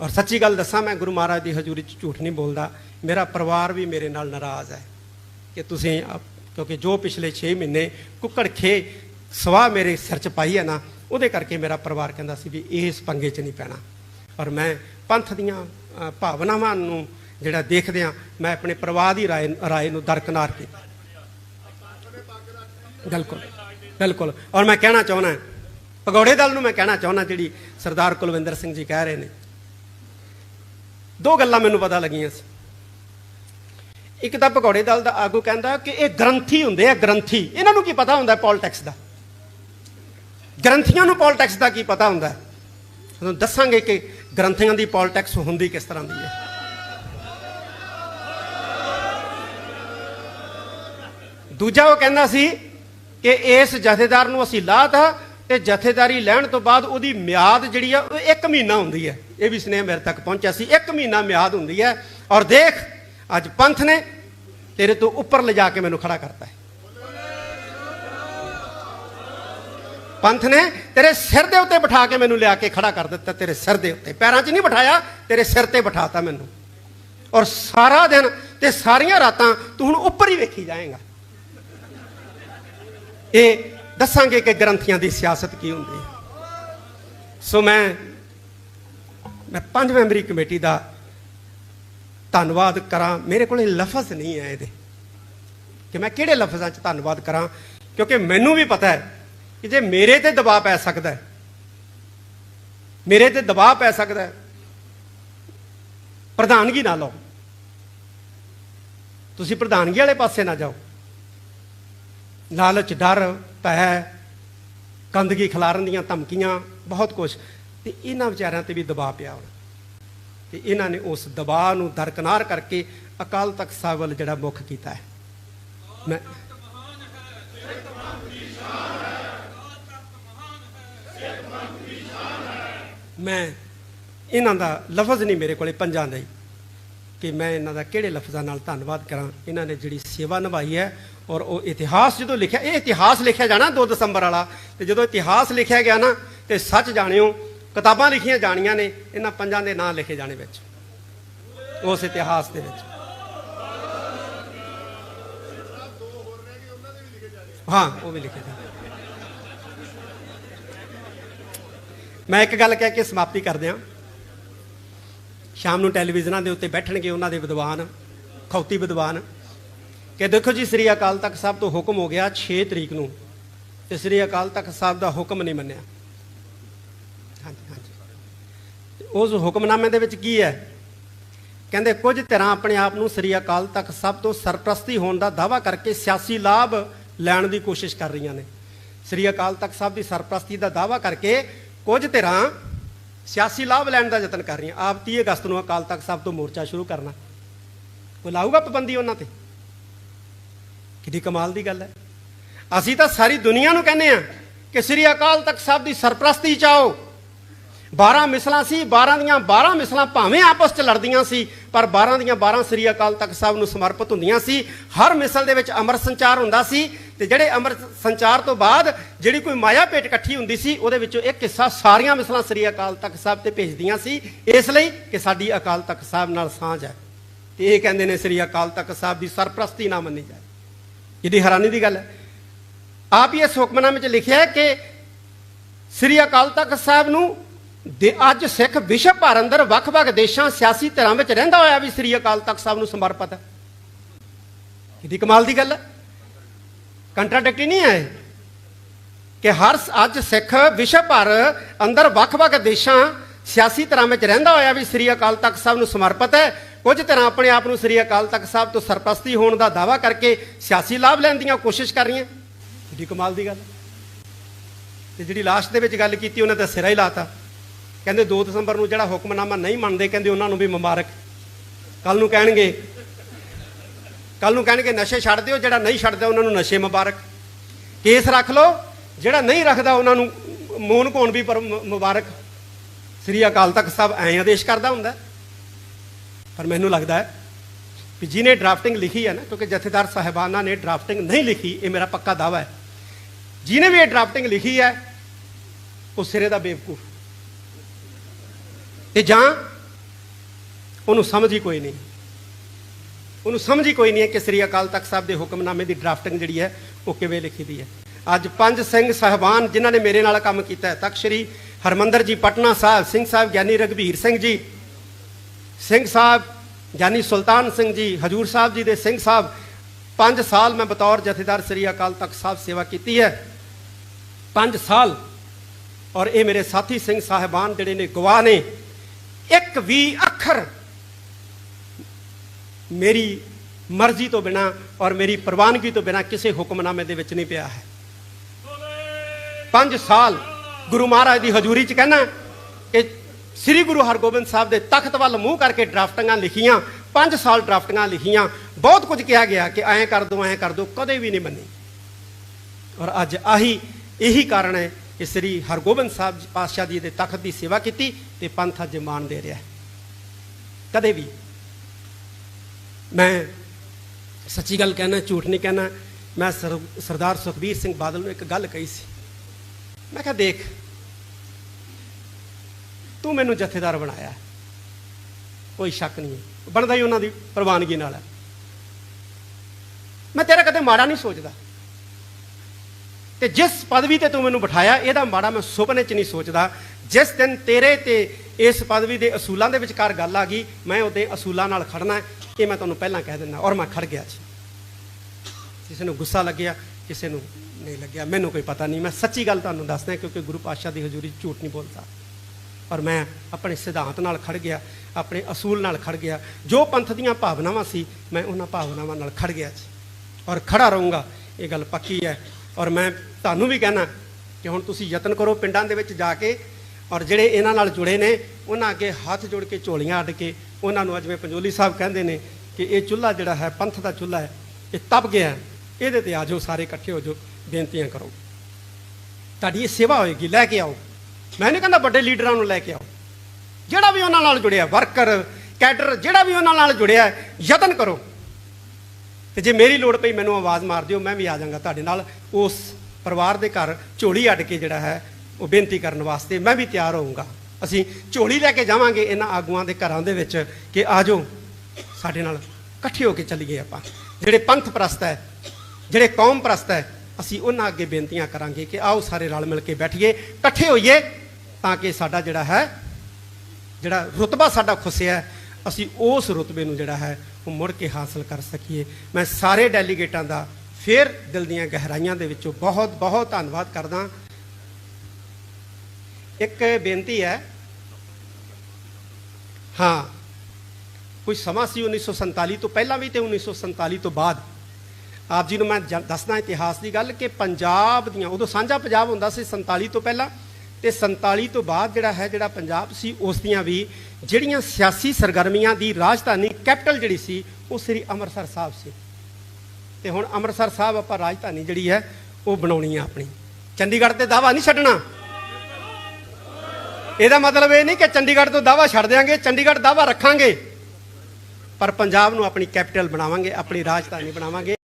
Speaker 1: ਔਰ ਸੱਚੀ ਗੱਲ ਦੱਸਾਂ, ਮੈਂ ਗੁਰੂ ਮਹਾਰਾਜ ਦੀ ਹਜ਼ੂਰੀ 'ਚ ਝੂਠ ਨਹੀਂ ਬੋਲਦਾ। ਮੇਰਾ ਪਰਿਵਾਰ ਵੀ ਮੇਰੇ ਨਾਲ ਨਾਰਾਜ਼ ਹੈ ਕਿ ਤੁਸੀਂ ਕਿਉਂਕਿ ਜੋ ਪਿਛਲੇ 6 ਮਹੀਨੇ ਕੁੱਕੜ ਖੇ ਸਵਾਹ ਮੇਰੇ ਸਿਰ 'ਚ ਪਾਈ ਹੈ ਨਾ, ਉਹਦੇ ਕਰਕੇ ਮੇਰਾ ਪਰਿਵਾਰ ਕਹਿੰਦਾ ਸੀ ਵੀ ਇਸ ਪੰਗੇ 'ਚ ਨਹੀਂ ਪੈਣਾ। ਪਰ ਮੈਂ ਪੰਥ ਦੀਆਂ ਭਾਵਨਾਵਾਂ ਨੂੰ ਜਿਹੜਾ ਦੇਖਦਿਆਂ ਮੈਂ ਆਪਣੇ ਪਰਿਵਾਰ ਦੀ ਰਾਏ ਰਾਏ ਨੂੰ ਦਰਕਨਾਰ ਕੀਤਾ। ਬਿਲਕੁਲ। ਬਿਲਕੁਲ। ਔਰ ਮੈਂ ਕਹਿਣਾ ਚਾਹੁੰਦਾ ਪਗੌੜੇ ਦਲ ਨੂੰ ਮੈਂ ਕਹਿਣਾ ਚਾਹੁੰਦਾ ਜਿਹੜੀ ਸਰਦਾਰ ਕੁਲਵਿੰਦਰ ਸਿੰਘ ਜੀ ਕਹਿ ਰਹੇ ਨੇ। ਦੋ ਗੱਲਾਂ ਮੈਨੂੰ ਪਤਾ ਲੱਗੀਆਂ ਸੀ। ਇੱਕ ਤਾਂ ਪਕੌੜੇ ਦਲ ਦਾ ਆਗੂ ਕਹਿੰਦਾ ਕਿ ਇਹ ਗ੍ਰੰਥੀ ਹੁੰਦੇ ਆ, ਗ੍ਰੰਥੀ। ਇਹਨਾਂ ਨੂੰ ਕੀ ਪਤਾ ਹੁੰਦਾ ਪੋਲਿਟਿਕਸ ਦਾ? ਗ੍ਰੰਥੀਆਂ ਨੂੰ ਪੋਲਿਟਿਕਸ ਦਾ ਕੀ ਪਤਾ ਹੁੰਦਾ ਤੁਹਾਨੂੰ ਦੱਸਾਂਗੇ ਕਿ ਗ੍ਰੰਥੀਆਂ ਦੀ ਪੋਲਿਟਿਕਸ ਹੁੰਦੀ ਕਿਸ ਤਰ੍ਹਾਂ ਦੀ ਹੈ। ਦੂਜਾ ਉਹ ਕਹਿੰਦਾ ਸੀ ਕਿ ਇਸ ਜਥੇਦਾਰ ਨੂੰ ਅਸੀਂ ਲਾਤਾ ਤੇ ਜਥੇਦਾਰੀ ਲੈਣ ਤੋਂ ਬਾਅਦ ਉਹਦੀ ਮਿਆਦ ਜਿਹੜੀ ਆ, ਉਹ 1 ਮਹੀਨਾ ਹੁੰਦੀ ਹੈ। ਇਹ ਵੀ ਸਨੇਹ ਮੇਰੇ ਤੱਕ ਪਹੁੰਚਿਆ ਸੀ। 1 ਮਹੀਨਾ ਮਿਆਦ ਹੁੰਦੀ ਹੈ। ਔਰ ਦੇਖ, ਅੱਜ ਪੰਥ ਨੇ ਤੇਰੇ ਤੋਂ ਉੱਪਰ ਲਿਜਾ ਕੇ ਮੈਨੂੰ ਖੜਾ ਕਰਤਾ ਹੈ। ਪੰਥ ਨੇ ਤੇਰੇ ਸਿਰ ਦੇ ਉੱਤੇ ਬਿਠਾ ਕੇ ਮੈਨੂੰ ਲਿਆ ਕੇ ਖੜਾ ਕਰ ਦਿੱਤਾ, ਤੇਰੇ ਸਿਰ ਦੇ ਉੱਤੇ। ਪੈਰਾਂ 'ਚ ਨਹੀਂ ਬਿਠਾਇਆ, ਤੇਰੇ ਸਿਰ ਤੇ ਬਿਠਾਤਾ ਮੈਨੂੰ। ਔਰ ਸਾਰਾ ਦਿਨ ਤੇ ਸਾਰੀਆਂ ਰਾਤਾਂ ਤੂੰ ਹੁਣ ਉੱਪਰ ਹੀ ਵੇਖੀ ਜਾਏਗਾ। ਇਹ ਦੱਸਾਂਗੇ ਕਿ ਗ੍ਰੰਥੀਆਂ ਦੀ ਸਿਆਸਤ ਕੀ ਹੁੰਦੀ ਹੈ। ਸੋ ਮੈਂ ਮੈਂ ਪੰਜ ਮੈਂਬਰੀ ਕਮੇਟੀ ਦਾ ਧੰਨਵਾਦ ਕਰਾਂ। ਮੇਰੇ ਕੋਲੇ ਲਫ਼ਜ਼ ਨਹੀਂ ਹੈ ਇਹਦੇ। ਕਿ ਮੈਂ ਕਿਹੜੇ ਲਫ਼ਜ਼ਾਂ 'ਚ ਧੰਨਵਾਦ ਕਰਾਂ? ਕਿਉਂਕਿ ਮੈਨੂੰ ਵੀ ਪਤਾ ਹੈ ਕਿ ਜੇ ਮੇਰੇ ਤੇ ਦਬਾਅ ਪੈ ਸਕਦਾ ਹੈ, ਮੇਰੇ ਤੇ ਦਬਾਅ ਪੈ ਸਕਦਾ ਹੈ, ਪ੍ਰਧਾਨਗੀ ਨਾ ਲਓ। ਤੁਸੀਂ ਪ੍ਰਧਾਨਗੀ ਵਾਲੇ ਪਾਸੇ ਨਾ ਜਾਓ। ਲਾਲਚ, ਡਰ, ਭੈ, ਗੰਦਗੀ ਖਿਲਾਰਨ ਦੀਆਂ ਧਮਕੀਆਂ, ਬਹੁਤ ਕੁਝ ਤੇ ਇਹਨਾਂ ਵਿਚਾਰਿਆਂ ਤੇ ਵੀ ਦਬਾਅ ਪਿਆ ਹੁਣ। ਤੇ ਇਹਨਾਂ ਨੇ ਉਸ ਦਬਾਅ ਨੂੰ ਦਰਕਨਾਰ ਕਰਕੇ ਅਕਾਲ ਤਖਤ ਸਾਹਿਬ ਵੱਲ ਜਿਹੜਾ ਮੁੱਖ ਕੀਤਾ ਹੈ। ਮੈਂ ਮੈਂ ਇਹਨਾਂ ਦਾ ਲਫ਼ਜ਼ ਨਹੀਂ ਮੇਰੇ ਕੋਲੇ, ਪੰਜਾਂ ਦਾ ਹੀ। ਕਿ ਮੈਂ ਇਹਨਾਂ ਦਾ ਕਿਹੜੇ ਲਫ਼ਜ਼ਾਂ ਨਾਲ ਧੰਨਵਾਦ ਕਰਾਂ? ਇਹਨਾਂ ਨੇ ਜਿਹੜੀ ਸੇਵਾ ਨਿਭਾਈ ਹੈ ਔਰ ਉਹ ਇਤਿਹਾਸ ਜਦੋਂ ਲਿਖਿਆ, ਇਹ ਇਤਿਹਾਸ ਲਿਖਿਆ ਜਾਣਾ 2 ਦਸੰਬਰ ਵਾਲਾ। ਤੇ ਜਦੋਂ ਇਤਿਹਾਸ ਲਿਖਿਆ ਗਿਆ ਨਾ, ਤੇ ਸੱਚ ਜਾਣਿਓ, ਕਿਤਾਬਾਂ ਲਿਖੀਆਂ ਜਾਣੀਆਂ ਨੇ, ਇਹਨਾਂ ਪੰਜਾਂ ਦੇ ਨਾਂ ਲਿਖੇ ਜਾਣੇ ਵਿੱਚ। ਉਸ ਇਤਿਹਾਸ ਦੇ ਵਿੱਚ। ਹਾਂ, ਉਹ ਵੀ ਲਿਖੇ ਜਾਣੇ ਮੈਂ ਇੱਕ ਗੱਲ ਕਹਿ ਕੇ ਸਮਾਪਤੀ ਕਰਦੇ ਹਾਂ। ਸ਼ਾਮ ਨੂੰ ਟੈਲੀਵਿਜ਼ਨਾਂ ਦੇ ਉੱਤੇ ਬੈਠਣਗੇ ਉਹਨਾਂ ਦੇ ਵਿਦਵਾਨ, ਖੌਤੀ ਵਿਦਵਾਨ। ਕਿ ਦੇਖੋ ਜੀ, ਸ੍ਰੀ ਅਕਾਲ ਤਖਤ ਸਾਹਿਬ ਤੋਂ ਹੁਕਮ ਹੋ ਗਿਆ 6 ਤਰੀਕ ਨੂੰ। ਤੇ ਸ੍ਰੀ ਅਕਾਲ ਤਖਤ ਸਾਹਿਬ ਦਾ ਹੁਕਮ ਨਹੀਂ ਮੰਨਿਆ। ਹਾਂਜੀ ਹਾਂਜੀ। ਉਸ ਹੁਕਮਨਾਮੇ ਦੇ ਵਿੱਚ ਕੀ ਹੈ? ਕਹਿੰਦੇ, ਕੁਝ ਧਿਰਾਂ ਆਪਣੇ ਆਪ ਨੂੰ ਸ੍ਰੀ ਅਕਾਲ ਤਖਤ ਸਾਹਿਬ ਤੋਂ ਸਰਪ੍ਰਸਤੀ ਹੋਣ ਦਾ ਦਾਵਾ ਕਰਕੇ ਸਿਆਸੀ ਲਾਭ ਲੈਣ ਦੀ ਕੋਸ਼ਿਸ਼ ਕਰ ਰਹੀਆਂ ਨੇ। ਸ੍ਰੀ ਅਕਾਲ ਤਖਤ ਸਾਹਿਬ ਦੀ ਸਰਪ੍ਰਸਤੀ ਦਾ ਦਾਵਾ ਕਰਕੇ ਕੁਝ ਧਿਰਾਂ ਸਿਆਸੀ ਲਾਭ ਲੈਣ ਦਾ ਯਤਨ ਕਰ ਰਹੀਆਂ। ਆਪ 30 ਅਗਸਤ ਨੂੰ ਅਕਾਲ ਤਖਤ ਸਾਹਿਬ ਤੋਂ ਮੋਰਚਾ ਸ਼ੁਰੂ ਕਰਨਾ। ਕੋਈ ਲਾਊਗਾ ਪਾਬੰਦੀ ਉਹਨਾਂ ਤੇ? ਕਿੰਨੀ ਕਮਾਲ ਦੀ ਗੱਲ ਹੈ। ਅਸੀਂ ਤਾਂ ਸਾਰੀ ਦੁਨੀਆ ਨੂੰ ਕਹਿੰਦੇ ਆ ਕਿ ਸ੍ਰੀ ਅਕਾਲ ਤਖਤ ਸਾਹਿਬ ਦੀ ਸਰਪ੍ਰਸਤੀ ਚਾਓ 12 ਮਿਸਲਾਂ ਸੀ 12 ਦੀਆਂ 12 ਮਿਸਲਾਂ ਭਾਵੇਂ ਆਪਸ 'ਚ ਲੜਦੀਆਂ ਸੀ, ਪਰ 12 ਦੀਆਂ 12 ਸ੍ਰੀ ਅਕਾਲ ਤਖਤ ਸਾਹਿਬ ਨੂੰ ਸਮਰਪਿਤ ਹੁੰਦੀਆਂ ਸੀ। ਹਰ ਮਿਸਲ ਦੇ ਵਿੱਚ ਅਮਰ ਸੰਚਾਰ ਹੁੰਦਾ ਸੀ। ਤੇ ਜਿਹੜੇ ਅੰਮ੍ਰਿਤ ਸੰਚਾਰ ਤੋਂ ਬਾਅਦ ਜਿਹੜੀ ਕੋਈ ਮਾਇਆ ਭੇਟ ਇਕੱਠੀ ਹੁੰਦੀ ਸੀ, ਉਹਦੇ ਵਿੱਚੋਂ ਇੱਕ ਹਿੱਸਾ ਸਾਰੀਆਂ ਮਿਸਲਾਂ ਸ੍ਰੀ ਅਕਾਲ ਤਖਤ ਸਾਹਿਬ ਤੇ ਭੇਜਦੀਆਂ ਸੀ। ਇਸ ਲਈ ਕਿ ਸਾਡੀ ਅਕਾਲ ਤਖਤ ਸਾਹਿਬ ਨਾਲ ਸਾਂਝ ਹੈ। ਤੇ ਇਹ ਕਹਿੰਦੇ ਨੇ ਸ੍ਰੀ ਅਕਾਲ ਤਖਤ ਸਾਹਿਬ ਦੀ ਸਰਪ੍ਰਸਤੀ ਨਾ ਮੰਨੀ ਜਾਏ। ਇਹਦੀ ਹੈਰਾਨੀ ਦੀ ਗੱਲ ਹੈ। ਆਪ ਹੀ ਇਸ ਹੁਕਮਨਾਮੇ ਵਿੱਚ ਲਿਖਿਆ ਹੈ ਕਿ ਸ੍ਰੀ ਅਕਾਲ ਤਖਤ ਸਾਹਿਬ ਨੂੰ ਦੇ ਅੱਜ ਸਿੱਖ ਵਿਸ਼ਵ ਭਰ ਅੰਦਰ ਵੱਖ-ਵੱਖ ਦੇਸ਼ਾਂ, ਸਿਆਸੀ ਧਿਰਾਂ ਵਿੱਚ ਰਹਿੰਦਾ ਹੋਇਆ ਵੀ ਸ੍ਰੀ ਅਕਾਲ ਤਖਤ ਸਾਹਿਬ ਨੂੰ ਸਮਰਪਿਤ ਹੈ। ਕਿਹਦੀ ਕਮਾਲ ਦੀ ਗੱਲ ਹੈ। ਕੰਟਰਾਡਿਕਟ ਨਹੀਂ ਹੈ ਕਿ ਹਰ ਅੱਜ ਸਿੱਖ ਵਿਸ਼ਵ ਭਰ ਅੰਦਰ ਵੱਖ-ਵੱਖ ਦੇਸ਼ਾਂ ਸਿਆਸੀ ਧਰਾਂ ਵਿੱਚ ਰਹਿੰਦਾ ਹੋਇਆ ਵੀ ਸ੍ਰੀ ਅਕਾਲ ਤਖਤ ਸਾਹਿਬ ਨੂੰ ਸਮਰਪਿਤ ਹੈ। ਕੁਝ ਧਿਰਾਂ ਆਪਣੇ ਆਪ ਨੂੰ ਸ੍ਰੀ ਅਕਾਲ ਤਖਤ ਸਾਹਿਬ ਤੋਂ ਸਰਪ੍ਰਸਤੀ ਹੋਣ ਦਾ ਦਾਅਵਾ ਕਰਕੇ ਸਿਆਸੀ ਲਾਭ ਲੈਣ ਦੀਆਂ ਕੋਸ਼ਿਸ਼ ਕਰ ਰਹੀਆਂ। ਕਿਹਦੀ ਕਮਾਲ ਦੀ ਗੱਲ। ਹੈ ਤੇ ਜਿਹੜੀ ਲਾਸਟ ਦੇ ਵਿੱਚ ਗੱਲ ਕੀਤੀ, ਉਹਨਾਂ ਦਾ ਸਿਰਾ ਹੀ ਲਾਤਾ। ਕਹਿੰਦੇ 2 ਦਸੰਬਰ ਨੂੰ ਜਿਹੜਾ ਹੁਕਮਨਾਮਾ ਨਹੀਂ ਮੰਨਦੇ, ਕਹਿੰਦੇ ਉਹਨਾਂ ਨੂੰ ਵੀ ਮੁਬਾਰਕ। ਕੱਲ ਨੂੰ ਕਹਿਣਗੇ ਕੱਲ ਨੂੰ ਕਹਿਣਗੇ ਨਸ਼ੇ ਛੱਡ ਦਿਓ, ਜਿਹੜਾ ਨਹੀਂ ਛੱਡਦਾ ਉਹਨਾਂ ਨੂੰ ਨਸ਼ੇ ਮੁਬਾਰਕ। ਕੇਸ ਰੱਖ ਲਓ, ਜਿਹੜਾ ਨਹੀਂ ਰੱਖਦਾ ਉਹਨਾਂ ਨੂੰ ਮੂਨ ਕੋਣ ਵੀ ਪਰ ਮੁਬਾਰਕ। ਸ੍ਰੀ ਅਕਾਲ ਤਖਤ ਸਾਹਿਬ ਐਂ ਆਦੇਸ਼ ਕਰਦਾ ਹੁੰਦਾ। ਪਰ ਮੈਨੂੰ ਲੱਗਦਾ ਹੈ ਕਿ ਜਿਹਨੇ ਡਰਾਫਟਿੰਗ ਲਿਖੀ ਹੈ ਨਾ, ਕਿਉਂਕਿ ਜਥੇਦਾਰ ਸਾਹਿਬਾਨਾਂ ਨੇ ਡਰਾਫਟਿੰਗ ਨਹੀਂ ਲਿਖੀ, ਇਹ ਮੇਰਾ ਪੱਕਾ ਦਾਵਾ ਹੈ। ਜਿਹਨੇ ਵੀ ਇਹ ਡਰਾਫਟਿੰਗ ਲਿਖੀ ਹੈ, ਉਹ ਸਿਰੇ ਦਾ ਬੇਵਕੂਫ। ਤੇ ਜਾਂ ਉਹਨੂੰ ਸਮਝ ਹੀ ਕੋਈ ਨਹੀਂ। ਉਹਨੂੰ ਸਮਝ ਹੀ ਕੋਈ ਨਹੀਂ ਹੈ ਕਿ ਸ੍ਰੀ ਅਕਾਲ ਤਖਤ ਸਾਹਿਬ ਦੇ ਹੁਕਮਨਾਮੇ ਦੀ ਡਰਾਫਟਿੰਗ ਜਿਹੜੀ ਹੈ, ਉਹ ਕਿਵੇਂ ਲਿਖੀ ਦੀ ਹੈ। ਅੱਜ ਪੰਜ ਸਿੰਘ ਸਾਹਿਬਾਨ ਜਿਨ੍ਹਾਂ ਨੇ ਮੇਰੇ ਨਾਲ ਕੰਮ ਕੀਤਾ ਹੈ, ਤਖਤ ਸ੍ਰੀ ਹਰਮੰਦਰ ਜੀ, ਪਟਨਾ ਸਾਹਿਬ, ਸਿੰਘ ਸਾਹਿਬ ਗਿਆਨੀ ਰਗਵੀਰ ਸਿੰਘ ਜੀ, ਸਿੰਘ ਸਾਹਿਬ ਗਿਆਨੀ ਸੁਲਤਾਨ ਸਿੰਘ ਜੀ, ਹਜੂਰ ਸਾਹਿਬ ਜੀ ਦੇ ਸਿੰਘ ਸਾਹਿਬ 5 ਸਾਲ ਮੈਂ ਬਤੌਰ ਜਥੇਦਾਰ ਸ੍ਰੀ ਅਕਾਲ ਤਖਤ ਸਾਹਿਬ ਸੇਵਾ ਕੀਤੀ ਹੈ। 5 ਸਾਲ, ਔਰ ਇਹ ਮੇਰੇ ਸਾਥੀ ਸਿੰਘ ਸਾਹਿਬਾਨ ਜਿਹੜੇ ਨੇ, ਗਵਾਹ ਨੇ, ਇੱਕ ਵੀ ਅੱਖਰ ਮੇਰੀ ਮਰਜ਼ੀ ਤੋਂ ਬਿਨਾ ਔਰ ਮੇਰੀ ਪ੍ਰਵਾਨਗੀ ਤੋਂ ਬਿਨਾ ਕਿਸੇ ਹੁਕਮਨਾਮੇ ਦੇ ਵਿੱਚ ਨਹੀਂ ਪਿਆ ਹੈ। 5 ਸਾਲ ਗੁਰੂ ਮਹਾਰਾਜ ਦੀ ਹਜ਼ੂਰੀ 'ਚ ਕਹਿਣਾ ਕਿ ਸ੍ਰੀ ਗੁਰੂ ਹਰਗੋਬਿੰਦ ਸਾਹਿਬ ਦੇ ਤਖਤ ਵੱਲ ਮੂੰਹ ਕਰਕੇ ਡਰਾਫਟਾਂ ਲਿਖੀਆਂ 5 ਸਾਲ ਡਰਾਫਟਾਂ ਲਿਖੀਆਂ, ਬਹੁਤ ਕੁਝ ਕਿਹਾ ਗਿਆ ਕਿ ਐਂ ਕਰ ਦੋ, ਐਂ ਕਰ ਦੋ, ਕਦੇ ਵੀ ਨਹੀਂ ਮੰਨੀ। ਔਰ ਅੱਜ ਆਹੀ, ਇਹੀ ਕਾਰਨ ਹੈ ਕਿ ਸ੍ਰੀ ਹਰਗੋਬਿੰਦ ਸਾਹਿਬ ਪਾਤਸ਼ਾਹ ਜੀ ਦੇ ਤਖਤ ਦੀ ਸੇਵਾ ਕੀਤੀ ਤੇ ਪੰਥ ਅੱਜ ਮਾਣ ਦੇ ਰਿਹਾ ਕਦੇ ਵੀ ਮੈਂ ਸੱਚੀ ਗੱਲ ਕਹਿਣਾ, ਝੂਠ ਨਹੀਂ ਕਹਿਣਾ, ਮੈਂ ਸਰ- ਸਰਦਾਰ ਸੁਖਬੀਰ ਸਿੰਘ ਬਾਦਲ ਨੂੰ ਇੱਕ ਗੱਲ ਕਹੀ ਸੀ। ਮੈਂ ਕਿਹਾ, ਦੇਖ, ਤੂੰ ਮੈਨੂੰ ਜਥੇਦਾਰ ਬਣਾਇਆ। ਕੋਈ ਸ਼ੱਕ ਨਹੀਂ ਬਣਦਾ ਹੀ ਉਹਨਾਂ ਦੀ ਪ੍ਰਵਾਨਗੀ ਨਾਲ ਹੈ। ਮੈਂ ਤੇਰਾ ਕਦੇ ਮਾੜਾ ਨਹੀਂ ਸੋਚਦਾ। ਤੇ ਜਿਸ ਪਦਵੀ ਤੇ ਤੂੰ ਮੈਨੂੰ ਬਿਠਾਇਆ, ਇਹਦਾ ਮਾੜਾ ਮੈਂ ਸੁਪਨੇ 'ਚ ਨਹੀਂ ਸੋਚਦਾ। ਜਿਸ ਦਿਨ ਤੇਰੇ ਤੇ ਇਸ ਪਦਵੀ ਦੇ ਅਸੂਲਾਂ ਦੇ ਵਿਚਕਾਰ ਗੱਲ ਆ ਗਈ, ਮੈਂ ਉਹਦੇ ਅਸੂਲਾਂ ਨਾਲ ਖੜਨਾ ਇਹ ਮੈਂ ਤੁਹਾਨੂੰ ਪਹਿਲਾਂ ਕਹਿ ਦਿੰਦਾ ਔਰ ਮੈਂ ਖੜ ਗਿਆ ਜੀ। ਕਿਸੇ ਨੂੰ ਗੁੱਸਾ ਲੱਗਿਆ, ਕਿਸੇ ਨੂੰ ਨਹੀਂ ਲੱਗਿਆ, ਮੈਨੂੰ ਕੋਈ ਪਤਾ ਨਹੀਂ। ਮੈਂ ਸੱਚੀ ਗੱਲ ਤੁਹਾਨੂੰ ਦੱਸਦਾ ਕਿਉਂਕਿ ਗੁਰੂ ਪਾਤਸ਼ਾਹ ਦੀ ਹਜ਼ੂਰੀ ਝੂਠ ਨਹੀਂ ਬੋਲਦਾ। ਔਰ ਮੈਂ ਆਪਣੇ ਸਿਧਾਂਤ ਨਾਲ ਖੜ ਗਿਆ, ਆਪਣੇ ਅਸੂਲ ਨਾਲ ਖੜ ਗਿਆ। ਜੋ ਪੰਥ ਦੀਆਂ ਭਾਵਨਾਵਾਂ ਸੀ, ਮੈਂ ਉਹਨਾਂ ਭਾਵਨਾਵਾਂ ਨਾਲ ਖੜ ਗਿਆ ਜੀ। ਔਰ ਖੜਾ ਰਹੂੰਗਾ, ਇਹ ਗੱਲ ਪੱਕੀ ਹੈ। ਔਰ ਮੈਂ ਤੁਹਾਨੂੰ ਵੀ ਕਹਿਣਾ ਕਿ ਹੁਣ ਤੁਸੀਂ ਯਤਨ ਕਰੋ ਪਿੰਡਾਂ ਦੇ ਵਿੱਚ ਜਾ ਕੇ ਔਰ ਜਿਹੜੇ ਇਹਨਾਂ ਨਾਲ ਜੁੜੇ ਨੇ, ਉਹਨਾਂ ਅੱਗੇ ਹੱਥ ਜੋੜ ਕੇ ਝੋਲੀਆਂ ਅੱਡ ਕੇ ਉਹਨਾਂ ਨੂੰ ਅੱਜ ਮੈਂ ਪੰਜੋਲੀ ਸਾਹਿਬ ਕਹਿੰਦੇ ਨੇ ਕਿ ਇਹ ਚੁੱਲ੍ਹਾ ਜਿਹੜਾ ਹੈ, ਪੰਥ ਦਾ ਚੁੱਲ੍ਹਾ ਹੈ, ਇਹ ਤਪ ਗਿਆ ਇਹਦੇ ਤੇ ਆਜੋ ਸਾਰੇ ਇਕੱਠੇ ਹੋ ਜਾਓ ਬੇਨਤੀਆਂ ਕਰੋ। ਤੁਹਾਡੀ ਇਹ ਸੇਵਾ ਹੋਏਗੀ, ਲੈ ਕੇ ਆਓ। ਮੈਂ ਨਹੀਂ ਕਹਿੰਦਾ ਵੱਡੇ ਲੀਡਰਾਂ ਨੂੰ ਲੈ ਕੇ ਆਓ। ਜਿਹੜਾ ਵੀ ਉਹਨਾਂ ਨਾਲ ਜੁੜਿਆ, ਵਰਕਰ, ਕੈਡਰ, ਜਿਹੜਾ ਵੀ ਉਹਨਾਂ ਨਾਲ ਜੁੜਿਆ, ਯਤਨ ਕਰੋ। ਤੇ ਜੇ ਮੇਰੀ ਲੋੜ ਪਈ, ਮੈਨੂੰ ਆਵਾਜ਼ ਮਾਰ ਦਿਓ, ਮੈਂ ਵੀ ਆ ਜਾਵਾਂਗਾ ਤੁਹਾਡੇ ਨਾਲ। ਉਸ ਪਰਿਵਾਰ ਦੇ ਘਰ ਝੋਲੀ ਅੱਡ ਕੇ ਜਿਹੜਾ ਹੈ ਉਹ ਬੇਨਤੀ ਕਰਨ ਵਾਸਤੇ ਮੈਂ ਵੀ ਤਿਆਰ ਹੋਊਂਗਾ। ਅਸੀਂ ਝੋਲੀ ਲੈ ਕੇ ਜਾਵਾਂਗੇ ਇਹਨਾਂ ਆਗੂਆਂ ਦੇ ਘਰਾਂ ਦੇ ਵਿੱਚ ਕਿ ਆਜੋ ਸਾਡੇ ਨਾਲ ਇਕੱਠੇ ਹੋ ਕੇ ਚੱਲੀਏ ਆਪਾਂ। ਜਿਹੜੇ ਪੰਥ ਪ੍ਰਸਤ ਹੈ, ਜਿਹੜੇ ਕੌਮ ਪ੍ਰਸਤ ਹੈ, ਅਸੀਂ ਉਹਨਾਂ ਅੱਗੇ ਬੇਨਤੀਆਂ ਕਰਾਂਗੇ ਕਿ ਆਓ ਸਾਰੇ ਰਲ ਮਿਲ ਕੇ ਬੈਠੀਏ, ਇਕੱਠੇ ਹੋਈਏ ਤਾਂ ਕਿ ਸਾਡਾ ਜਿਹੜਾ ਹੈ, ਜਿਹੜਾ ਰੁਤਬਾ ਸਾਡਾ ਖੁੱਸਿਆ ਅਸੀਂ ਉਸ ਰੁਤਬੇ ਨੂੰ ਜਿਹੜਾ ਹੈ, ਉਹ ਮੁੜ ਕੇ ਹਾਸਲ ਕਰ ਸਕੀਏ। ਮੈਂ ਸਾਰੇ ਡੈਲੀਗੇਟਾਂ ਦਾ ਫਿਰ ਦਿਲ ਦੀਆਂ ਗਹਿਰਾਈਆਂ ਦੇ ਵਿੱਚੋਂ ਬਹੁਤ ਬਹੁਤ ਧੰਨਵਾਦ ਕਰਦਾ। ਇੱਕ ਬੇਨਤੀ ਹੈ। ਹਾਂ। ਕੋਈ ਸਮਾਂ ਸੀ 1947 ਤੋਂ ਪਹਿਲਾਂ ਵੀ ਤੇ 1947 ਤੋਂ ਬਾਅਦ। ਆਪ ਜੀ ਨੂੰ ਮੈਂ ਦੱਸਦਾ ਇਤਿਹਾਸ ਦੀ ਗੱਲ ਕਿ ਪੰਜਾਬ ਦੀਆਂ ਉਦੋਂ ਸਾਂਝਾ ਪੰਜਾਬ ਹੁੰਦਾ ਸੀ 47 ਤੋਂ ਪਹਿਲਾਂ ਤੇ 47 ਤੋਂ ਬਾਅਦ ਜਿਹੜਾ ਹੈ ਜਿਹੜਾ ਪੰਜਾਬ ਸੀ ਉਸ ਦੀਆਂ ਵੀ ਜਿਹੜੀਆਂ ਸਿਆਸੀ ਸਰਗਰਮੀਆਂ ਦੀ ਰਾਜਧਾਨੀ ਕੈਪੀਟਲ ਜਿਹੜੀ ਸੀ ਉਹ ਸ੍ਰੀ ਅੰਮ੍ਰਿਤਸਰ ਸਾਹਿਬ ਸੀ। ਤੇ ਹੁਣ ਅੰਮ੍ਰਿਤਸਰ ਸਾਹਿਬ ਆਪਾਂ ਰਾਜਧਾਨੀ ਜਿਹੜੀ ਹੈ ਉਹ ਬਣਾਉਣੀ ਆ ਆਪਣੀ। ਚੰਡੀਗੜ੍ਹ ਤੇ ਦਾਵਾ ਨਹੀਂ ਛੱਡਣਾ। ਇਹਦਾ ਮਤਲਬ ਇਹ ਨਹੀਂ ਕਿ ਚੰਡੀਗੜ੍ਹ ਤੋਂ ਦਾਵਾ ਛੱਡ ਦਿਆਂਗੇ, ਚੰਡੀਗੜ੍ਹ ਦਾਵਾ ਰੱਖਾਂਗੇ। ਪਰ ਪੰਜਾਬ ਨੂੰ ਆਪਣੀ ਕੈਪੀਟਲ ਬਣਾਵਾਂਗੇ, ਆਪਣੀ ਰਾਜਧਾਨੀ ਬਣਾਵਾਂਗੇ।